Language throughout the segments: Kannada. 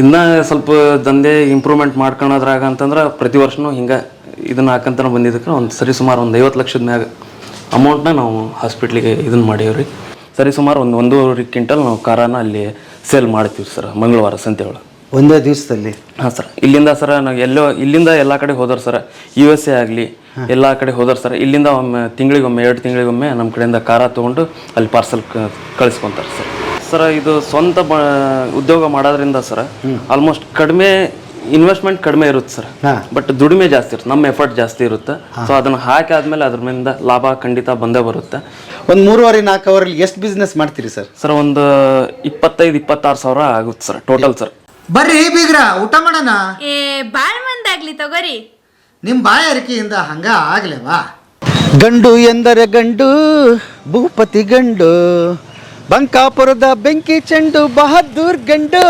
ಇನ್ನ ಸ್ವಲ್ಪ ದಂಧೆ ಇಂಪ್ರೂವ್ಮೆಂಟ್ ಮಾಡ್ಕೊಳೋದ್ರಾಗ ಅಂತಂದ್ರೆ ಪ್ರತಿ ವರ್ಷನೂ ಹಿಂಗೆ ಇದನ್ನ ಹಾಕಂತ ಬಂದಿದ್ದಕ್ಕೆ ಒಂದು ಸರಿ ಸುಮಾರು ಒಂದು ಐವತ್ತು ಲಕ್ಷದ ಮ್ಯಾಗ ಅಮೌಂಟ್ನ ನಾವು ಹಾಸ್ಪಿಟ್ಲಿಗೆ ಇದನ್ನ ಮಾಡೀವ್ರಿ. ಸರಿ ಸುಮಾರು ಒಂದು ಒಂದೂವರೆ ಕ್ವಿಂಟಲ್ ನಾವು ಖಾರಾನ ಅಲ್ಲಿ ಸೇಲ್ ಮಾಡ್ತೀವಿ ಸರ್ ಮಂಗಳವಾರ ಸಂತೆ ಒಳಗೆ ಒಂದೇ ದಿವಸದಲ್ಲಿ? ಹಾಂ ಸರ್ ಇಲ್ಲಿಂದ ಸರ್ ನಾವು ಎಲ್ಲೋ ಇಲ್ಲಿಂದ ಎಲ್ಲ ಕಡೆ ಹೋದ್ರೆ ಸರ್ ಯು ಎಸ್ ಎ ಆಗಲಿ ಎಲ್ಲ ಕಡೆ ಹೋದ್ರೆ ಸರ್ ಇಲ್ಲಿಂದ ಒಮ್ಮೆ ತಿಂಗಳಿಗೊಮ್ಮೆ ಎರಡು ತಿಂಗಳಿಗೊಮ್ಮೆ ನಮ್ಮ ಕಡೆಯಿಂದ ಖಾರ ತೊಗೊಂಡು ಅಲ್ಲಿ ಪಾರ್ಸಲ್ ಕಳಿಸ್ಕೊತಾರೆ ಸರ್ ಸರ್ ಇದು ಸ್ವಂತ ಬ ಉದ್ಯೋಗ ಮಾಡೋದ್ರಿಂದ ಸರ್ ಆಲ್ಮೋಸ್ಟ್ ಕಡಿಮೆ ಇನ್ವೆಸ್ಟ್ಮೆಂಟ್ ಕಡಿಮೆ ಇರುತ್ತೆ ಸರ್. ಬಟ್ ದುಡಿಮೆ ಜಾಸ್ತಿ ಇರುತ್ತೆ ನಮ್ಮ ಎಫರ್ಟ್ ಜಾಸ್ತಿ ಇರುತ್ತೆ. ಸೊ ಅದನ್ನು ಹಾಕಿ ಆದ್ಮೇಲೆ ಅದ್ರ ಮೇಲಿಂದ ಲಾಭ ಖಂಡಿತ ಬಂದೇ ಬರುತ್ತೆ. ಒಂದು ಮೂರುವರೆ ನಾಲ್ಕು ಅವರಲ್ಲಿ ಎಷ್ಟು ಬಿಸ್ನೆಸ್ ಮಾಡ್ತೀರಿ ಸರ್? ಸರ್ ಒಂದು ಇಪ್ಪತ್ತೈದು ಇಪ್ಪತ್ತಾರು ಸಾವಿರ ಆಗುತ್ತೆ ಸರ್ ಟೋಟಲ್ ಸರ್. ಬರ್ರಿ ಬೀಗ್ರ ಊಟ ಮಾಡೋಣ? ಏ ಬಾಳ್ ಮಂದಾಗ್ಲಿ ತಗೋರಿ. ನಿಮ್ಮ ಬಾಯಾರಿಕೆಯಿಂದ ಹಂಗ ಆಗ್ಲೇವಾ? ಗಂಡು ಎಂದರೆ ಗಂಡು ಭೂಪತಿ ಗಂಡು. ಬಂಕಾಪುರದ ಬೆಂಕಿ ಚೆಂಡು ಬಹದ್ದೂರ್ ಗಂಡು.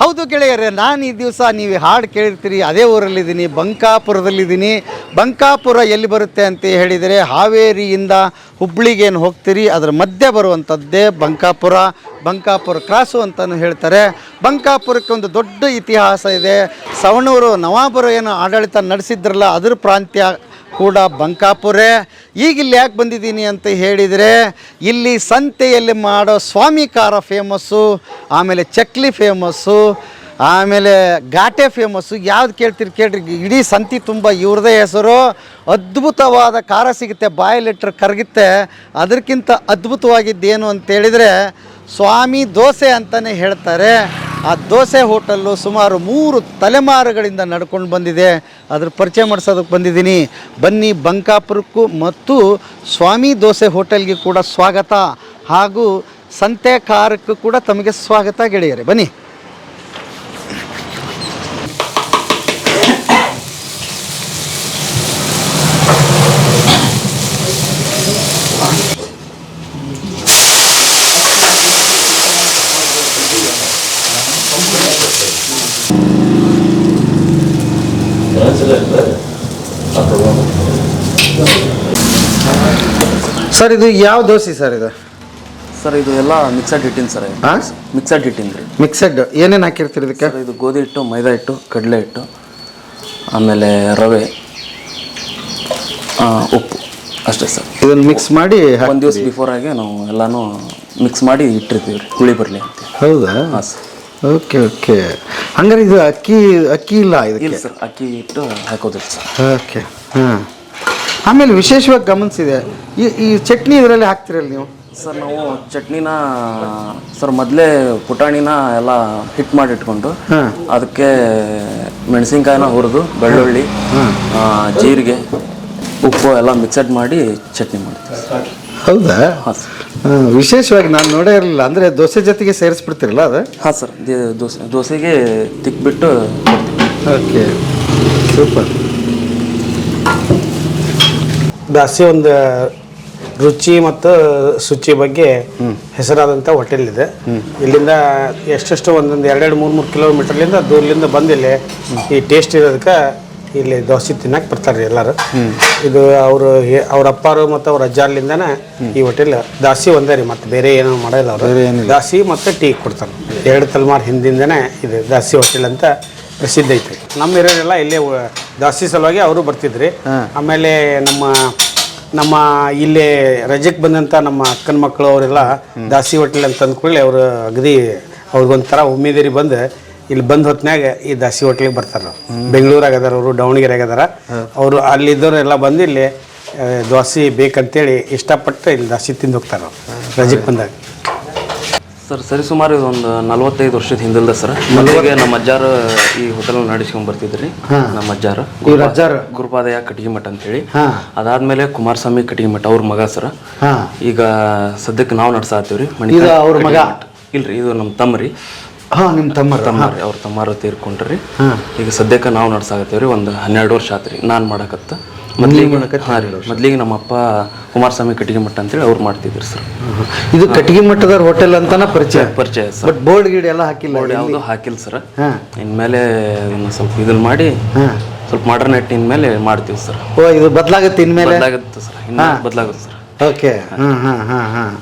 ಹೌದು ಗೆಳೆಯರೇ, ನಾನು ಈ ದಿವಸ ನೀವು ಹಾಡು ಕೇಳಿರ್ತೀರಿ ಅದೇ ಊರಲ್ಲಿದ್ದೀನಿ, ಬಂಕಾಪುರದಲ್ಲಿದ್ದೀನಿ. ಬಂಕಾಪುರ ಎಲ್ಲಿ ಬರುತ್ತೆ ಅಂತ ಹೇಳಿದರೆ ಹಾವೇರಿಯಿಂದ ಹುಬ್ಳಿಗೇನು ಹೋಗ್ತೀರಿ, ಅದರ ಮಧ್ಯೆ ಬರುವಂಥದ್ದೇ ಬಂಕಾಪುರ. ಬಂಕಾಪುರ ಕ್ರಾಸು ಅಂತಲೂ ಹೇಳ್ತಾರೆ. ಬಂಕಾಪುರಕ್ಕೆ ಒಂದು ದೊಡ್ಡ ಇತಿಹಾಸ ಇದೆ. ಸವಣೂರು ನವಾಬರು ಏನು ಆಡಳಿತ ನಡೆಸಿದ್ರಲ್ಲ, ಅದರ ಪ್ರಾಂತ್ಯ ಕೂಡ ಬಂಕಾಪುರೇ. ಈಗ ಇಲ್ಲಿ ಯಾಕೆ ಬಂದಿದ್ದೀನಿ ಅಂತ ಹೇಳಿದರೆ, ಇಲ್ಲಿ ಸಂತೆಯಲ್ಲಿ ಮಾಡೋ ಸ್ವಾಮಿ ಖಾರ ಫೇಮಸ್ಸು ಆಮೇಲೆ ಚಕ್ಲಿ ಫೇಮಸ್ಸು ಆಮೇಲೆ ಘಾಟೆ ಫೇಮಸ್ಸು ಯಾವ್ದು ಕೇಳ್ತೀರಿ ಕೇಳ್ರಿ, ಇಡೀ ಸಂತಿ ತುಂಬ ಇವ್ರದೇ ಹೆಸರು. ಅದ್ಭುತವಾದ ಖಾರ ಸಿಗುತ್ತೆ, ಬಾಯಲ್ಲಿಟ್ರೆ ಕರಗುತ್ತೆ. ಅದಕ್ಕಿಂತ ಅದ್ಭುತವಾಗಿದ್ದೇನು ಅಂತೇಳಿದರೆ ಸ್ವಾಮಿ ದೋಸೆ ಅಂತಲೇ ಹೇಳ್ತಾರೆ. ಆ ದೋಸೆ ಹೋಟೆಲ್ಲು ಸುಮಾರು ಮೂರು ತಲೆಮಾರುಗಳಿಂದ ನಡ್ಕೊಂಡು ಬಂದಿದೆ. ಅದ್ರ ಪರಿಚಯ ಮಾಡಿಸೋದಕ್ಕೆ ಬಂದಿದ್ದೀನಿ. ಬನ್ನಿ ಬಂಕಾಪುರಕ್ಕೂ ಮತ್ತು ಸ್ವಾಮಿ ದೋಸೆ ಹೋಟೆಲ್ಗೆ ಕೂಡ ಸ್ವಾಗತ ಹಾಗೂ ಸಂತೆ ಕಾರಕ್ಕೂ ಕೂಡ ತಮಗೆ ಸ್ವಾಗತ ಗೆಳೆಯರೆ. ಬನ್ನಿ. ಸರ್ ಇದು ಯಾವ ದೋಸೆ ಸರ್ ಇದು? ಸರ್ ಇದು ಎಲ್ಲ ಮಿಕ್ಸಡ್ ಹಿಟ್ಟಿನ ಸರ್ ಹಾಂ? ಮಿಕ್ಸಡ್ ಹಿಟ್ಟಿನ ರೀ. ಮಿಕ್ಸಡ್ ಏನೇನು ಹಾಕಿರ್ತೀರಿ ಇದಕ್ಕೆ? ಸರ್ ಇದು ಗೋಧಿ ಹಿಟ್ಟು ಮೈದಾ ಹಿಟ್ಟು ಕಡಲೆ ಹಿಟ್ಟು ಆಮೇಲೆ ರವೆ ಆ, ಉಪ್ಪು. ಅಷ್ಟೇ ಸರ್. ಇದನ್ನು ಮಿಕ್ಸ್ ಮಾಡಿ ಹಾಕ್- ಒಂದು ದಿವಸ ಬಿಫೋರ್ ಆಗಿ ನಾವು ಎಲ್ಲಾನು ಮಿಕ್ಸ್ ಮಾಡಿ ಇಟ್ಟಿರ್ತೀವಿ ರೀ ಹುಳಿ ಬರಲಿ ಅಂತ. ಹೌದಾ? ಹಾಂ ಸರ್. Okay okay. ಹಂಗಾರೆ ಇದು ಅಕ್ಕಿ ಅಕ್ಕಿ ಇಲ್ಲ ಇದಕ್ಕೆ? ಇಲ್ಲ ಸರ್ ಅಕ್ಕಿ ಹಿಟ್ಟು ಹಾಕೋದಿಲ್ಲ ಸರ್. ಓಕೆ ಹಾಂ. ಆಮೇಲೆ ವಿಶೇಷವಾಗಿ ಗಮನಿಸಿದೆ ಈ ಈ ಚಟ್ನಿ ಇದರಲ್ಲಿ ಹಾಕ್ತಿರಲ್ಲ ನೀವು? ಸರ್ ನಾವು ಚಟ್ನಿನ ಸರ್ ಮೊದಲೇ ಪುಟಾಣಿನ ಎಲ್ಲ ಹಿಟ್ ಮಾಡಿಟ್ಕೊಂಡು ಅದಕ್ಕೆ ಮೆಣಸಿನ್ಕಾಯಿನ ಹುರಿದು ಬೆಳ್ಳುಳ್ಳಿ ಆ, ಜೀರಿಗೆ ಉಪ್ಪು ಎಲ್ಲ ಮಿಕ್ಸಡ್ ಮಾಡಿ ಚಟ್ನಿ ಮಾಡ್ತೀವಿ ಹೌದಾ? ಹಾಂ ಸರ್. ವಿಶೇಷವಾಗಿ ನಾನು ನೋಡೇ ಇರಲಿಲ್ಲ ಅಂದರೆ ದೋಸೆ ಜೊತೆಗೆ ಸೇರಿಸ್ಬಿಡ್ತಿರಲ್ಲ ಅದು? ಹಾಂ ಸರ್ ದೇ- ದೋಸೆ ದೋಸೆಗೆ ತಿಕ್ಬಿಟ್ಟು ಓಕೆ ಸೂಪರ್. ದಾಸಿ ಒಂದು ರುಚಿ ಮತ್ತು ಶುಚಿ ಬಗ್ಗೆ ಹೆಸರಾದಂಥ ಹೋಟೆಲ್ ಇದೆ ಇಲ್ಲಿಂದ ಎಷ್ಟೆಷ್ಟು ಒಂದೊಂದು ಎರಡೆರಡು ಮೂರು ಮೂರು ಕಿಲೋಮೀಟರ್ಲಿಂದ ದೂರಲಿಂದ ಬಂದಿಲ್ಲಿ ಈ ಟೇಸ್ಟ್ ಇರೋದಕ್ಕೆ ಇಲ್ಲಿ ದೋಸೆ ತಿನ್ನಕ್ಕೆ ಬರ್ತಾರೆ ಎಲ್ಲರೂ. ಇದು ಅವರು ಅವ್ರ ಅಪ್ಪಾರು ಮತ್ತು ಅವ್ರ ಅಜ್ಜಾರ್ಲಿಂದನೇ ಈ ಹೋಟೆಲ್ ದಾಸಿ ಒಂದೇ ರೀ ಮತ್ತು ಬೇರೆ ಏನೂ ಮಾಡೋಲ್ಲ ಅವರು. ದಾಸಿ ಮತ್ತು ಟೀ ಕೊಡ್ತಾರೆ. ಎರಡು ತಲೆಮಾರು ಹಿಂದಿಂದನೇ ಇದು ದಾಸಿ ಹೋಟೆಲ್ ಅಂತ ಪ್ರಸಿದ್ಧ ಐತೆ. ನಮ್ಮ ಹಿರಿಯರೆಲ್ಲ ಇಲ್ಲೇ ದಾಸ್ತಿ ದಾಸಿ ಸಲುವಾಗಿ ಅವರು ಬರ್ತಿದ್ರಿ. ಆಮೇಲೆ ನಮ್ಮ ನಮ್ಮ ಇಲ್ಲಿ ರಜಕ್ಕೆ ಬಂದಂಥ ನಮ್ಮ ಅಕ್ಕನ ಮಕ್ಕಳು ಅವರೆಲ್ಲ ದಾಸಿ ಹೋಟೆಲ್ ಅಂತ ಅಂದ್ಕೊಳ್ಳಿ ಅವರು ಅಗದಿ ಅವ್ರಿಗೊಂಥರ ಉಮೇದೇರಿ ಬಂದು ಇಲ್ಲಿ ಬಂದ ಹೊತ್ನ್ಯಾಗ ಈ ದಾಸಿ ಹೋಟ್ಲಿಗೆ ಬರ್ತಾರೆ ಬೆಂಗಳೂರಾಗ ಅದಾರ ಅವರು ದಾವಣಗೆರೆಗೆ ಅದಾರ ಅವರು ಅಲ್ಲಿದ್ದವರೆಲ್ಲ ಬಂದು ಇಲ್ಲಿ ದೋಸೆ ಬೇಕಂತೇಳಿ ಇಷ್ಟಪಟ್ಟು ಇಲ್ಲಿ ದಾಸಿ ತಿಂದು ಹೋಗ್ತಾರೆ ರಜಕ್ಕೆ ಬಂದಾಗ. ಸರ್ ಸರಿ ಸುಮಾರು ಒಂದು ನಲವತ್ತೈದು ವರ್ಷದ ಹಿಂದಿಲ್ದ ಸರ್. ಮೊದಲಿಗೆ ನಮ್ಮ ಅಜ್ಜಾರ ಈ ಹೋಟೆಲ್ ನಡೆಸ್ಕೊಂಡ್ ಬರ್ತಿದ್ರಿ. ನಮ್ಮ ಅಜ್ಜಾರ. ಇವ್ರ ಅಜ್ಜಾರು. ಗುರುಪಾದಯ ಕಟ್ಟಿಗೆ ಮಠ ಅಂತೇಳಿ. ಅದಾದ್ಮೇಲೆ ಕುಮಾರಸ್ವಾಮಿ ಕಟ್ಟಿಗೆ ಮಠ ಅವ್ರ ಮಗ ಸರ್. ಈಗ ಸದ್ಯಕ್ಕೆ ನಾವು ನಡ್ಸಾತೀವ್ರಿ ಮಣಿ ಅವ್ರ ಮಗ? ಇಲ್ರಿ ಇದು ನಮ್ಮ ತಮ್ಮರಿ ಹಾಂ ನಿಮ್ಮ ತಮ್ಮ ತಮ್ಮ. ರೀ ಅವ್ರ ತಮ್ಮಾರು ತೀರ್ಕೊಂಡ್ರಿ ಈಗ ಸದ್ಯಕ್ಕೆ ನಾವು ನಡ್ಸಾಕತ್ತೀವ್ರಿ ಒಂದು ಹನ್ನೆರಡು ವರ್ಷ ಆತ್ರಿ. ನಾನು ಮಾಡಕತ್ತ. ಮೊದ್ಲಿಗೆ ಹಾಂ ರೀ ಮೊದ್ಲಿಗೆ ನಮ್ಮ ಅಪ್ಪ ಕುಮಾರಸ್ವಾಮಿ ಕಟ್ಟಿಗೆ ಮಠ ಅಂತೇಳಿ ಅವ್ರು ಮಾಡ್ತಿದ್ರು ಸರ್. ಇದು ಕಟ್ಟಿಗೆ ಮಟ್ಟದ ಹೋಟೆಲ್ ಅಂತಾನ ಪರಿಚಯ? ಪರಿಚಯ ಸರ್. ಬಟ್ ಬೋರ್ಡ್ ಗಿಡ ಎಲ್ಲ ಹಾಕಿಲ್ಲ ಬೋರ್ಡ್ ಯಾವುದು ಹಾಕಿಲ್ಲ ಸರ್. ಇನ್ಮೇಲೆ ಸ್ವಲ್ಪ ಇದನ್ನ ಮಾಡಿ ಸ್ವಲ್ಪ ಮಾಡರ್ನ್ ಇಟ್ಟಿನ ಇನ್ಮೇಲೆ ಮಾಡ್ತೀವಿ ಸರ್. ಓ ಇದು ಬದಲಾಗುತ್ತೆ ಇನ್ಮೇಲೆ? ಬದಲಾಗುತ್ತೆ ಸರ್. ಇನ್ನು ಬದಲಾಗುತ್ತೆ ಸರ್. ಓಕೆ ಹಾಂ ಹಾಂ ಹಾಂ ಹಾಂ.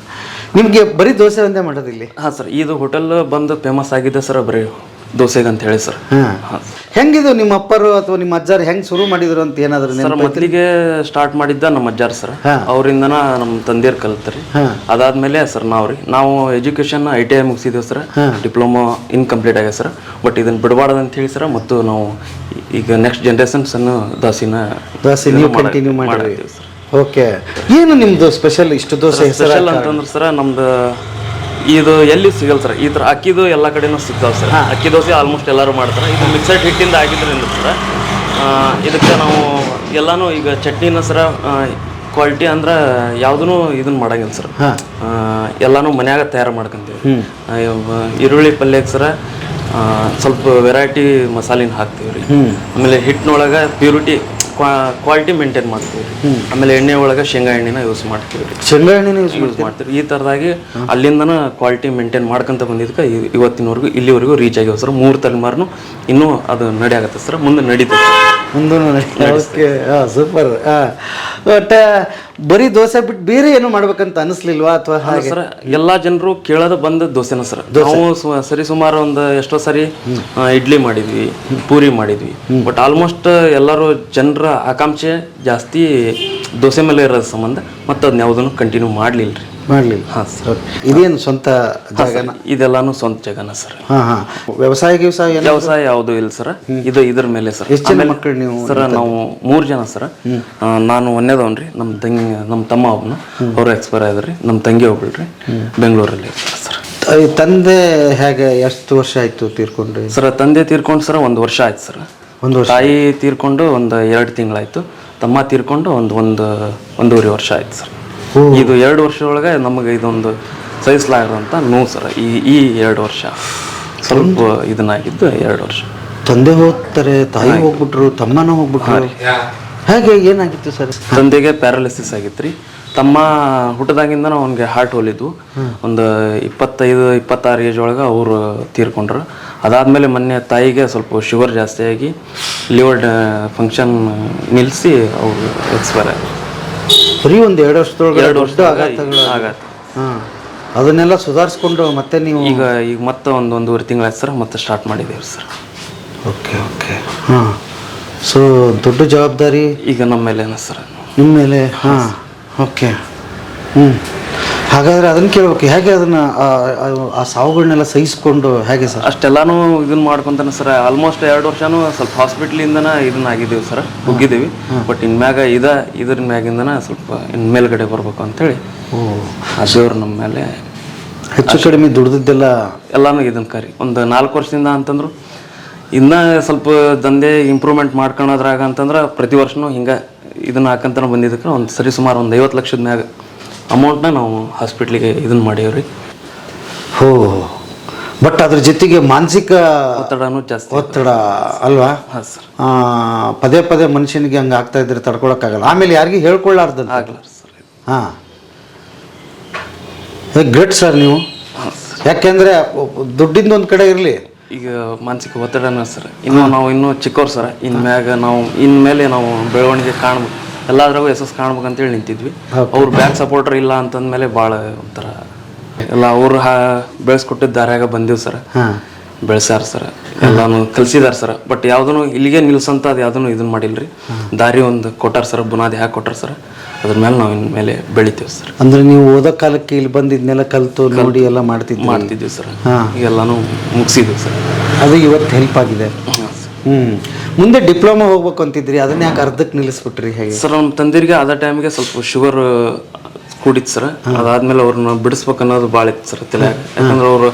ನಿಮಗೆ ಬರೀ ದೋಸೆ ಒಂದೇ ಮಾಡೋದು ಇಲ್ಲಿ? ಹಾಂ ಸರ್ ಇದು ಹೋಟೆಲ್ ಬಂದು ಫೇಮಸ್ ಆಗಿದೆ ಸರ್ ಬರೀ ದೋಸೆಗೆ ಅಂತ ಹೇಳಿ ಸರ್. ಹಾಂ. ಹೆಂಗಿದು ನಿಮ್ಮ ಅಪ್ಪರು ಅಥವಾ ನಿಮ್ಮ ಅಜ್ಜಾರು ಹೆಂಗ್ ಶುರು ಮಾಡಿದ್ರು ಅಂತ ಏನಾದ್ರು ಸರ್ ಮೊದಲಿಗೆ ಸ್ಟಾರ್ಟ್ ಮಾಡಿದ್ದ ನಮ್ಮ ಅಜ್ಜಾರ್ ಸರ್. ಅವರಿಂದ ಅವರಿಂದನ ನಮ್ಮ ತಂದೆಯರ್ ಕಲ್ತ್ರಿ. ಹಾ. ಅದಾದ್ಮೇಲೆ ಸರ್ ನಾವು ರೀ. ನಾವು ಎಜುಕೇಶನ್ ಐ ಟಿ ಐ ಮುಗಿಸಿದ್ದೇವೆ ಸರ್. ಡಿಪ್ಲೊಮಾ ಇನ್ಕಂಪ್ಲೀಟ್ ಆಗ್ಯದ ಸರ್. ಬಟ್ ಇದನ್ನ ಬಿಡಬಾರ್ದು ಅಂತ ಹೇಳಿ ಸರ್ ಮತ್ತು ನಾವು ಈಗ ನೆಕ್ಸ್ಟ್ ಜನರೇಷನ್ಸ್ ಅನ್ನು ದಾಸಿನ ದೋಸೆ ನೀವು ಕಂಟಿನ್ಯೂ ಮಾಡಿರಿ. ಸರ್. ಓಕೆ. ಏನು ನಿಮ್ದು ಸ್ಪೆಷಲ್ ಇಷ್ಟು ದೋಸೆ ಹೆಸರು ಸ್ಪೆಷಲ್ ಅಂತಂದ್ರೆ ಸರ್ ನಮ್ದು ಇದು ಎಲ್ಲಿ ಸಿಗಲ್ಲ ಸರ್. ಈ ಥರ ಅಕ್ಕಿದು ಎಲ್ಲ ಕಡೆನೂ ಸಿಗ್ತಾವೆ ಸರ್. ಅಕ್ಕಿ ದೋಸೆ ಆಲ್ಮೋಸ್ಟ್ ಎಲ್ಲರೂ ಮಾಡ್ತಾರೆ. ಇದು ಮಿಕ್ಸಡ್ ಹಿಟ್ಟಿಂದ ಆಗಿದ್ರಿಂದ ಸರ್. ಇದಕ್ಕೆ ನಾವು ಎಲ್ಲಾನು ಈಗ ಚಟ್ನಿನ ಸರ ಕ್ವಾಲಿಟಿ ಅಂದ್ರೆ ಯಾವುದೂ ಇದನ್ನ ಮಾಡಂಗಿಲ್ಲ ಸರ್. ಎಲ್ಲನೂ ಮನ್ಯಾಗ ತಯಾರು ಮಾಡ್ಕೊಂತೀವಿ. ಈರುಳ್ಳಿ ಪಲ್ಯಕ್ಕೆ ಸರ ಸ್ವಲ್ಪ ವೆರೈಟಿ ಮಸಾಲಿನ ಹಾಕ್ತೀವಿ ರೀ ಆಮೇಲೆ ಹಿಟ್ಟಿನೊಳಗೆ ಪ್ಯೂರಿಟಿ ಕ್ವಾಲಿಟಿ ಮೇಂಟೈನ್ ಮಾಡ್ತೀವಿ. ರೀ ಆಮೇಲೆ ಎಣ್ಣೆ ಒಳಗೆ ಶೇಂಗಾ ಎಣ್ಣೆನ ಯೂಸ್ ಮಾಡ್ತೀವಿ. ರೀ ಶೇಂಗಾ ಎಣ್ಣೆನ ಯೂಸ್ ಯೂಸ್ ಮಾಡ್ತೀವಿ. ಈ ಥರದಾಗಿ ಅಲ್ಲಿಂದನ ಕ್ವಾಲಿಟಿ ಮೇಂಟೈನ್ ಮಾಡ್ಕೊಂತ ಬಂದಿದ್ದಕ್ಕೆ ಇವತ್ತಿನವರೆಗೂ ಇಲ್ಲಿವರೆಗೂ ರೀಚ್ ಆಗ್ಯಾವ ಸರ್. ಮೂರು ತಲೆಮಾರನು ಇನ್ನೂ ಅದು ನಡಿ ಆಗತ್ತೆ ಸರ್. ಮುಂದೆ ನಡೀತದೆ. ಮುಂದೆ ಸೂಪರ್ ಹಾಂ ಬಟ್ ಬರೀ ದೋಸೆ ಬಿಟ್ಟು ಬೇರೆ ಏನು ಮಾಡ್ಬೇಕಂತ ಅನಿಸ್ಲಿಲ್ವಾ ಅಥವಾ ಹಾಗೆ? ಸರ್ ಎಲ್ಲಾ ಜನರು ಕೇಳೋದು ಬಂದ ದೋಸೆನ ಸರ್? ನಾವು ಸರಿ ಸುಮಾರು ಒಂದು ಎಷ್ಟೋ ಸರಿ ಇಡ್ಲಿ ಮಾಡಿದ್ವಿ ಪೂರಿ ಮಾಡಿದ್ವಿ. ಬಟ್ ಆಲ್ಮೋಸ್ಟ್ ಎಲ್ಲರೂ ಜನರ ಆಕಾಂಕ್ಷೆ ಜಾಸ್ತಿ ದೋಸೆ ಮೇಲೆ ಇರೋ ಸಂಬಂಧ ಮತ್ತು ಅದನ್ನ ಯಾವುದನ್ನು ಕಂಟಿನ್ಯೂ ಮಾಡಲಿಲ್ಲ ರೀ ಮಾಡಲಿಲ್ಲ. ಹಾಂ ಸರ್. ಇದೇನು ಸ್ವಂತ ಜಾಗನ? ಇದೆಲ್ಲಾನು ಸ್ವಂತ ಜಾಗನ ಸರ್. ಹಾಂ ಹಾಂ. ವ್ಯವಸಾಯ ಗಿವಸಾಯ ಎಲ್ಲ ವ್ಯವಸಾಯ ಯಾವುದು ಇಲ್ಲ ಸರ್. ಇದು ಇದ್ರ ಮೇಲೆ ಸರ್. ಎಷ್ಟು ಜನ ಮಕ್ಕಳು ನೀವು ಸರ್ ನಾವು ಮೂರು ಜನ ಸರ್. ನಾನು ಒಂದೇದವನ್ರಿ ನಮ್ಮ ತಂಗಿ ನಮ್ಮ ತಮ್ಮ ಒಬ್ಬನು ಅವರು ಎಕ್ಸ್ಪೈರ್ ಆದ್ರಿ. ನಮ್ಮ ತಂಗಿ ಒಬ್ಬಳ್ರಿ ಬೆಂಗಳೂರಲ್ಲಿ ಸರ್. ತಂದೆ ಹೇಗೆ ಎಷ್ಟು ವರ್ಷ ಆಯ್ತು ತೀರ್ಕೊಂಡ್ರಿ? ಸರ್ ತಂದೆ ತೀರ್ಕೊಂಡು ಸರ್ ಒಂದು ವರ್ಷ ಆಯ್ತು ಸರ್. ಒಂದು ವರ್ಷ ತಾಯಿ ತೀರ್ಕೊಂಡು ಒಂದು ಎರಡು ತಿಂಗಳಾಯ್ತು. ತಮ್ಮ ತೀರ್ಕೊಂಡು ಒಂದು ಒಂದು ಒಂದೂವರೆ ವರ್ಷ ಆಯ್ತು ಸರ್. ಇದು ಎರಡು ವರ್ಷದೊಳಗೆ ನಮಗೆ ಇದೊಂದು ಸಹಿಸಲಾಗದಂತ ನೋವು ಸರ್ ಈ ಈ ಎರಡು ವರ್ಷ. ಸ್ವಲ್ಪ ಇದನ್ನಾಗಿದ್ದು ಎರಡು ವರ್ಷ. ತಂದೆ ಹೋಗ್ತಾರೆ ತಾಯಿ ಹೋಗ್ಬಿಟ್ರು ತಮ್ಮನ ಹೋಗ್ಬಿಟ್ರು. ಹಾಗೆ. ಏನಾಗಿತ್ತು ಸರ್? ತಂದೆಗೆ ಪ್ಯಾರಾಲಿಸಿಸ್ ಆಗಿತ್ತು ರೀ ತಮ್ಮ ಹುಟ್ಟದಾಗಿಂದ ಅವನಿಗೆ ಹಾರ್ಟ್ ಹೋಲಿದ್ವು ಒಂದು ಇಪ್ಪತ್ತೈದು ಇಪ್ಪತ್ತಾರು ಏಜ್ ಒಳಗೆ ಅವರು ತೀರ್ಕೊಂಡ್ರು. ಅದಾದಮೇಲೆ ಮೊನ್ನೆ ತಾಯಿಗೆ ಸ್ವಲ್ಪ ಶುಗರ್ ಜಾಸ್ತಿಯಾಗಿ ಆಗಿ ಲಿವರ್ ಫಂಕ್ಷನ್ ನಿಲ್ಲಿಸಿ ಅವರು ಎಕ್ಸ್ಪೈರ್ ಆಗಿ ಬರೀ ಒಂದು ಎರಡು ವರ್ಷದೊಳಗೆ ಎರಡು ವರ್ಷ ಆಗತ್ತೆ. ಆಗತ್ತೆ ಹಾಂ. ಅದನ್ನೆಲ್ಲ ಸುಧಾರಿಸ್ಕೊಂಡು ಮತ್ತೆ ನೀವು ಈಗ ಈಗ ಮತ್ತೆ ಒಂದು ಒಂದೂವರೆ ತಿಂಗಳಾಯ್ತು ಸರ್ ಮತ್ತೆ ಸ್ಟಾರ್ಟ್ ಮಾಡಿದ್ದೇವೆ ಸರ್. Okay okay. ಹಾಂ. ಸೊ ದೊಡ್ಡ ಜವಾಬ್ದಾರಿ? ಈಗ ನಮ್ಮ ಮೇಲೇನ ಸರ್ ನಿಮ್ಮ ಮೇಲೆ? ಹಾಂ. ಓಕೆ. ಹ್ಞೂ ಹಾಗಾದ್ರೆ ಅದನ್ನ ಕೇಳ್ಬೇಕು. ಹೇಗೆ ಅದನ್ನ ಆ- ಸಾವುಗಳನ್ನೆಲ್ಲ ಸಹಿಸಿಕೊಂಡು ಹೇಗೆ ಸರ್? ಅಷ್ಟೆಲ್ಲಾನು ಇದನ್ನ ಮಾಡ್ಕೊಂತಾನೆ ಸರ್ ಆಲ್ಮೋಸ್ಟ್ ಎರಡು ವರ್ಷನೂ ಸ್ವಲ್ಪ ಹಾಸ್ಪಿಟ್ಲಿಂದನ ಇದನ್ನ ಆಗಿದ್ದೇವೆ ಸರ್. ಹೋಗಿದ್ದೀವಿ ಬಟ್ ಇನ್ಮ್ಯಾಗ ಇದ ಇದ್ರ ಮ್ಯಾಗಿಂದನ ಸ್ವಲ್ಪ ಇನ್ ಮೇಲ್ಗಡೆ ಬರ್ಬೇಕು ಅಂತೇಳಿ. ಹೇಳಿ ಆ ದೇವ್ರು ನಮ್ಮ ಮೇಲೆ. ಹೆಚ್ಚು ಕಡಿಮೆ ದುಡ್ದಿದ್ದೆಲ್ಲ ಎಲ್ಲಾನು ಇದನ್ ಕರಿ. ಒಂದು ನಾಲ್ಕು ವರ್ಷದಿಂದ ಅಂತಂದ್ರು ಇನ್ನ ಸ್ವಲ್ಪ ದಂಧೆ ಇಂಪ್ರೂವ್ಮೆಂಟ್ ಮಾಡ್ಕೊಳೋದ್ರಾಗ ಅಂತಂದ್ರೆ ಪ್ರತಿ ವರ್ಷನೂ ಹಿಂಗೆ ಇದನ್ನ ಹಾಕಂತ ಬಂದಿದ್ದಕ್ಕೆ ಒಂದು ಸರಿ ಸುಮಾರು ಒಂದು ಐವತ್ತು ಲಕ್ಷದ ಮ್ಯಾಗ ಅಮೌಂಟ್ನ ನಾವು ಹಾಸ್ಪಿಟ್ಲಿಗೆ ಇದನ್ನ ಮಾಡೀವ್ರಿ. ಹೋ ಬಟ್ ಅದ್ರ ಜೊತೆಗೆ ಮಾನಸಿಕ ಒತ್ತಡನೂ ಜಾಸ್ತಿ ಒತ್ತಡ ಅಲ್ವಾ? ಹಾಂ ಸರ್ ಆ, ಪದೇ ಪದೇ ಮನುಷ್ಯನಿಗೆ ಹಂಗೆ ಆಗ್ತಾ ಇದ್ರೆ ತಡ್ಕೊಳಕ್ಕಾಗಲ್ಲ. ಆಮೇಲೆ ಯಾರಿಗೂ ಹೇಳ್ಕೊಳ್ಳಾರ್ದಂತ ಆಗಲ್ಲ ಸರ್ ಹಾಂ. ಗ್ರೇಟ್ ಸರ್ ನೀವು. ಯಾಕೆಂದ್ರೆ ದುಡ್ಡಿಂದ ಒಂದು ಕಡೆ ಇರಲಿ. ಈಗ ಮಾನಸಿಕ ಒತ್ತಡನ ಸರ್ ಇನ್ನು ನಾವು ಇನ್ನೂ ಚಿಕ್ಕವ್ರು ಸರ್ ಇನ್ಮ್ಯಾಗ ನಾವು ಇನ್ಮೇಲೆ ನಾವು ಬೆಳವಣಿಗೆ ಕಾಣ್ಬೇಕು. ಎಲ್ಲಾದ್ರಾಗೂ ಯಶಸ್ಸು ಕಾಣ್ಬೇಕಂತೇಳಿ ನಿಂತಿದ್ವಿ. ಅವ್ರು ಬ್ಯಾಕ್ ಸಪೋರ್ಟರ್ ಇಲ್ಲ ಅಂತಂದ್ಮೇಲೆ ಭಾಳ ಒಂಥರ ಎಲ್ಲ ಅವ್ರು ಹಾ ಬೆಳೆಸ್ಕೊಟ್ಟಿದ್ದ ದಾರ್ಯಾಗ ಬಂದೀವಿ ಸರ್. ಬೆಳೆಸ್ಯಾರ ಸರ್. ಎಲ್ಲಾನು ಕಲ್ಸಿದಾರ ಸರ್. ಬಟ್ ಯಾವ್ದೂ ಇಲ್ಲಿಗೆ ನಿಲ್ಸಂತ ಅದು ಯಾವ್ದೂ ಇದನ್ನ ಮಾಡಿಲ್ರಿ. ದಾರಿ ಒಂದು ಕೊಟ್ಟಾರ ಸರ್ ಬುನಾದಿ ಹಾಕಿ ಕೊಟ್ಟಾರ ಸರ್. ಅದ್ರ ಮೇಲೆ ನಾವು ಇನ್ಮೇಲೆ ಬೆಳಿತೀವಿ ಸರ್. ಅಂದ್ರೆ ನೀವು ಓದೋ ಕಾಲಕ್ಕೆ ಇಲ್ಲಿ ಬಂದಿದ್ನೆಲ್ಲ ಕಲ್ತು ನೋಡಿ ಎಲ್ಲ ಮಾಡ್ತಿದ್ವಿ ಮಾಡ್ತಿದ್ವಿ ಸರ್. ಎಲ್ಲಾನು ಮುಗಿಸಿದ್ವಿ ಸರ್. ಅದು ಇವತ್ತು ಹೆಲ್ಪ್ ಆಗಿದೆ. ಹ್ಞೂ ಮುಂದೆ ಡಿಪ್ಲೊಮಾ ಹೋಗ್ಬೇಕು ಅಂತಿದ್ರಿ ಅದನ್ನ ಯಾಕೆ ಅರ್ಧಕ್ಕೆ ನಿಲ್ಲಿಸ್ಬಿಟ್ರಿ ಹೇಗೆ? ಸರ್ ನಮ್ಮ ತಂದಿರಿಗೆ ಅದ ಟೈಮ್ಗೆ ಸ್ವಲ್ಪ ಶುಗರ್ ಕೂಡಿತ್ತು ಸರ್. ಅದಾದ್ಮೇಲೆ ಅವ್ರನ್ನ ಬಿಡಿಸ್ಬೇಕು ಅನ್ನೋದು ಭಾಳ ಇತ್ತು ಸರ್ ತಲೆ. ಯಾಕಂದ್ರೆ ಅವರು